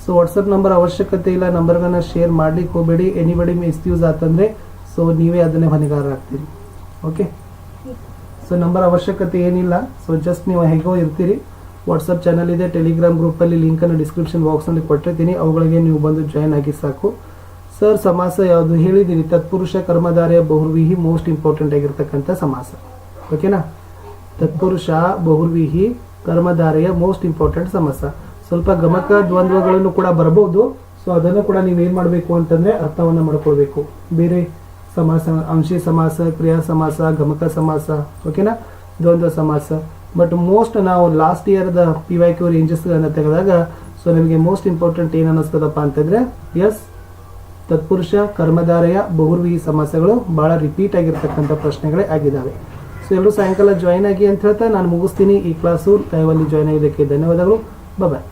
ಸೊ ವಾಟ್ಸಪ್ ನಂಬರ್ ಅವಶ್ಯಕತೆ ಇಲ್ಲ ನಂಬರ್ಗಳನ್ನ ಶೇರ್ ಮಾಡ್ಲಿಕ್ಕೆ ಹೋಗಬೇಡಿ. ಎನಿಬಡಿ ಮಿಸ್ಯೂಸ್ ಆತಂದರೆ ಸೊ ನೀವೇ ಅದನ್ನೇ ಹೊಣೆಗಾರ ಆಗ್ತೀರಿ. ಓಕೆ ಸೊ ನಂಬರ್ ಅವಶ್ಯಕತೆ ಏನಿಲ್ಲ ಸೊ ಜಸ್ಟ್ ನೀವು ಹೇಗೋ ಇರ್ತೀರಿ. ವಾಟ್ಸಪ್ ಚಾನಲ್ ಇದೆ, ಟೆಲಿಗ್ರಾಮ್ ಗ್ರೂಪಲ್ಲಿ ಲಿಂಕನ್ನು ಡಿಸ್ಕ್ರಿಪ್ಷನ್ ಬಾಕ್ಸ್ನಲ್ಲಿ ಕೊಟ್ಟಿರ್ತೀನಿ. ಅವುಗಳಿಗೆ ನೀವು ಬಂದು ಜಾಯ್ನ್ ಆಗಿ ಸಾಕು. ಸರ್, ಸಮಾಸ ಯಾವುದು ಹೇಳಿದ್ದೀನಿ ತತ್ಪುರುಷ ಕರ್ಮಧಾರೆಯ ಬಹುರ್ವಿಹಿ ಮೋಸ್ಟ್ ಇಂಪಾರ್ಟೆಂಟ್ ಆಗಿರ್ತಕ್ಕಂಥ ಸಮಾಸ. ಓಕೆನಾ? ತತ್ಪುರುಷ ಬಹುರ್ವಿಹಿ ಕರ್ಮಧಾರೆಯ ಮೋಸ್ಟ್ ಇಂಪಾರ್ಟೆಂಟ್ ಸಮಾಸ. ಸ್ವಲ್ಪ ಗಮಕ ದ್ವಂದ್ವಗಳನ್ನು ಕೂಡ ಬರಬಹುದು ಸೊ, ಅದನ್ನು ಕೂಡ ನೀವು ನೀವೇನು ಮಾಡಬೇಕು ಅಂತಂದರೆ ಅರ್ಥವನ್ನು ಮಾಡ್ಕೊಳ್ಬೇಕು. ಬೇರೆ ಸಮಾಸ, ಅಂಶಿ ಸಮಾಸ, ಕ್ರಿಯಾ ಸಮಾಸ, ಗಮಕ ಸಮಾಸ, ಓಕೆನಾ? ದ್ವಂದ್ವ ಸಮಾಸ. ಬಟ್ ಮೋಸ್ಟ್ ನಾವು ಲಾಸ್ಟ್ ಇಯರ್ದ ಪಿ ವೈ ಕ್ಯೂ ರೇಂಜಸ್ಗಳನ್ನು ತೆಗೆದಾಗ ಸೊ ನಿಮಗೆ ಮೋಸ್ಟ್ ಇಂಪಾರ್ಟೆಂಟ್ ಏನು ಅನ್ನಿಸ್ತದಪ್ಪ ಅಂತಂದರೆ ಎಸ್ ತತ್ಪುರುಷ, ಕರ್ಮಧಾರೆಯ ಬಹುರ್ವಿ ಸಮಸ್ಯೆಗಳು ಭಾಳ ರಿಪೀಟ್ ಆಗಿರ್ತಕ್ಕಂಥ ಪ್ರಶ್ನೆಗಳೇ ಆಗಿದ್ದಾವೆ. ಸೊ ಎಲ್ಲರೂ ಸಾಯಂಕಾಲ ಜಾಯ್ನ್ ಆಗಿ ಅಂತ ಹೇಳ್ತಾ ನಾನು ಮುಗಿಸ್ತೀನಿ ಈ ಕ್ಲಾಸು ಲೈವಲ್ಲಿ ಜಾಯ್ನ್ ಆಗಿದ್ದಕ್ಕೆ ಧನ್ಯವಾದಗಳು. ಬಾಯ್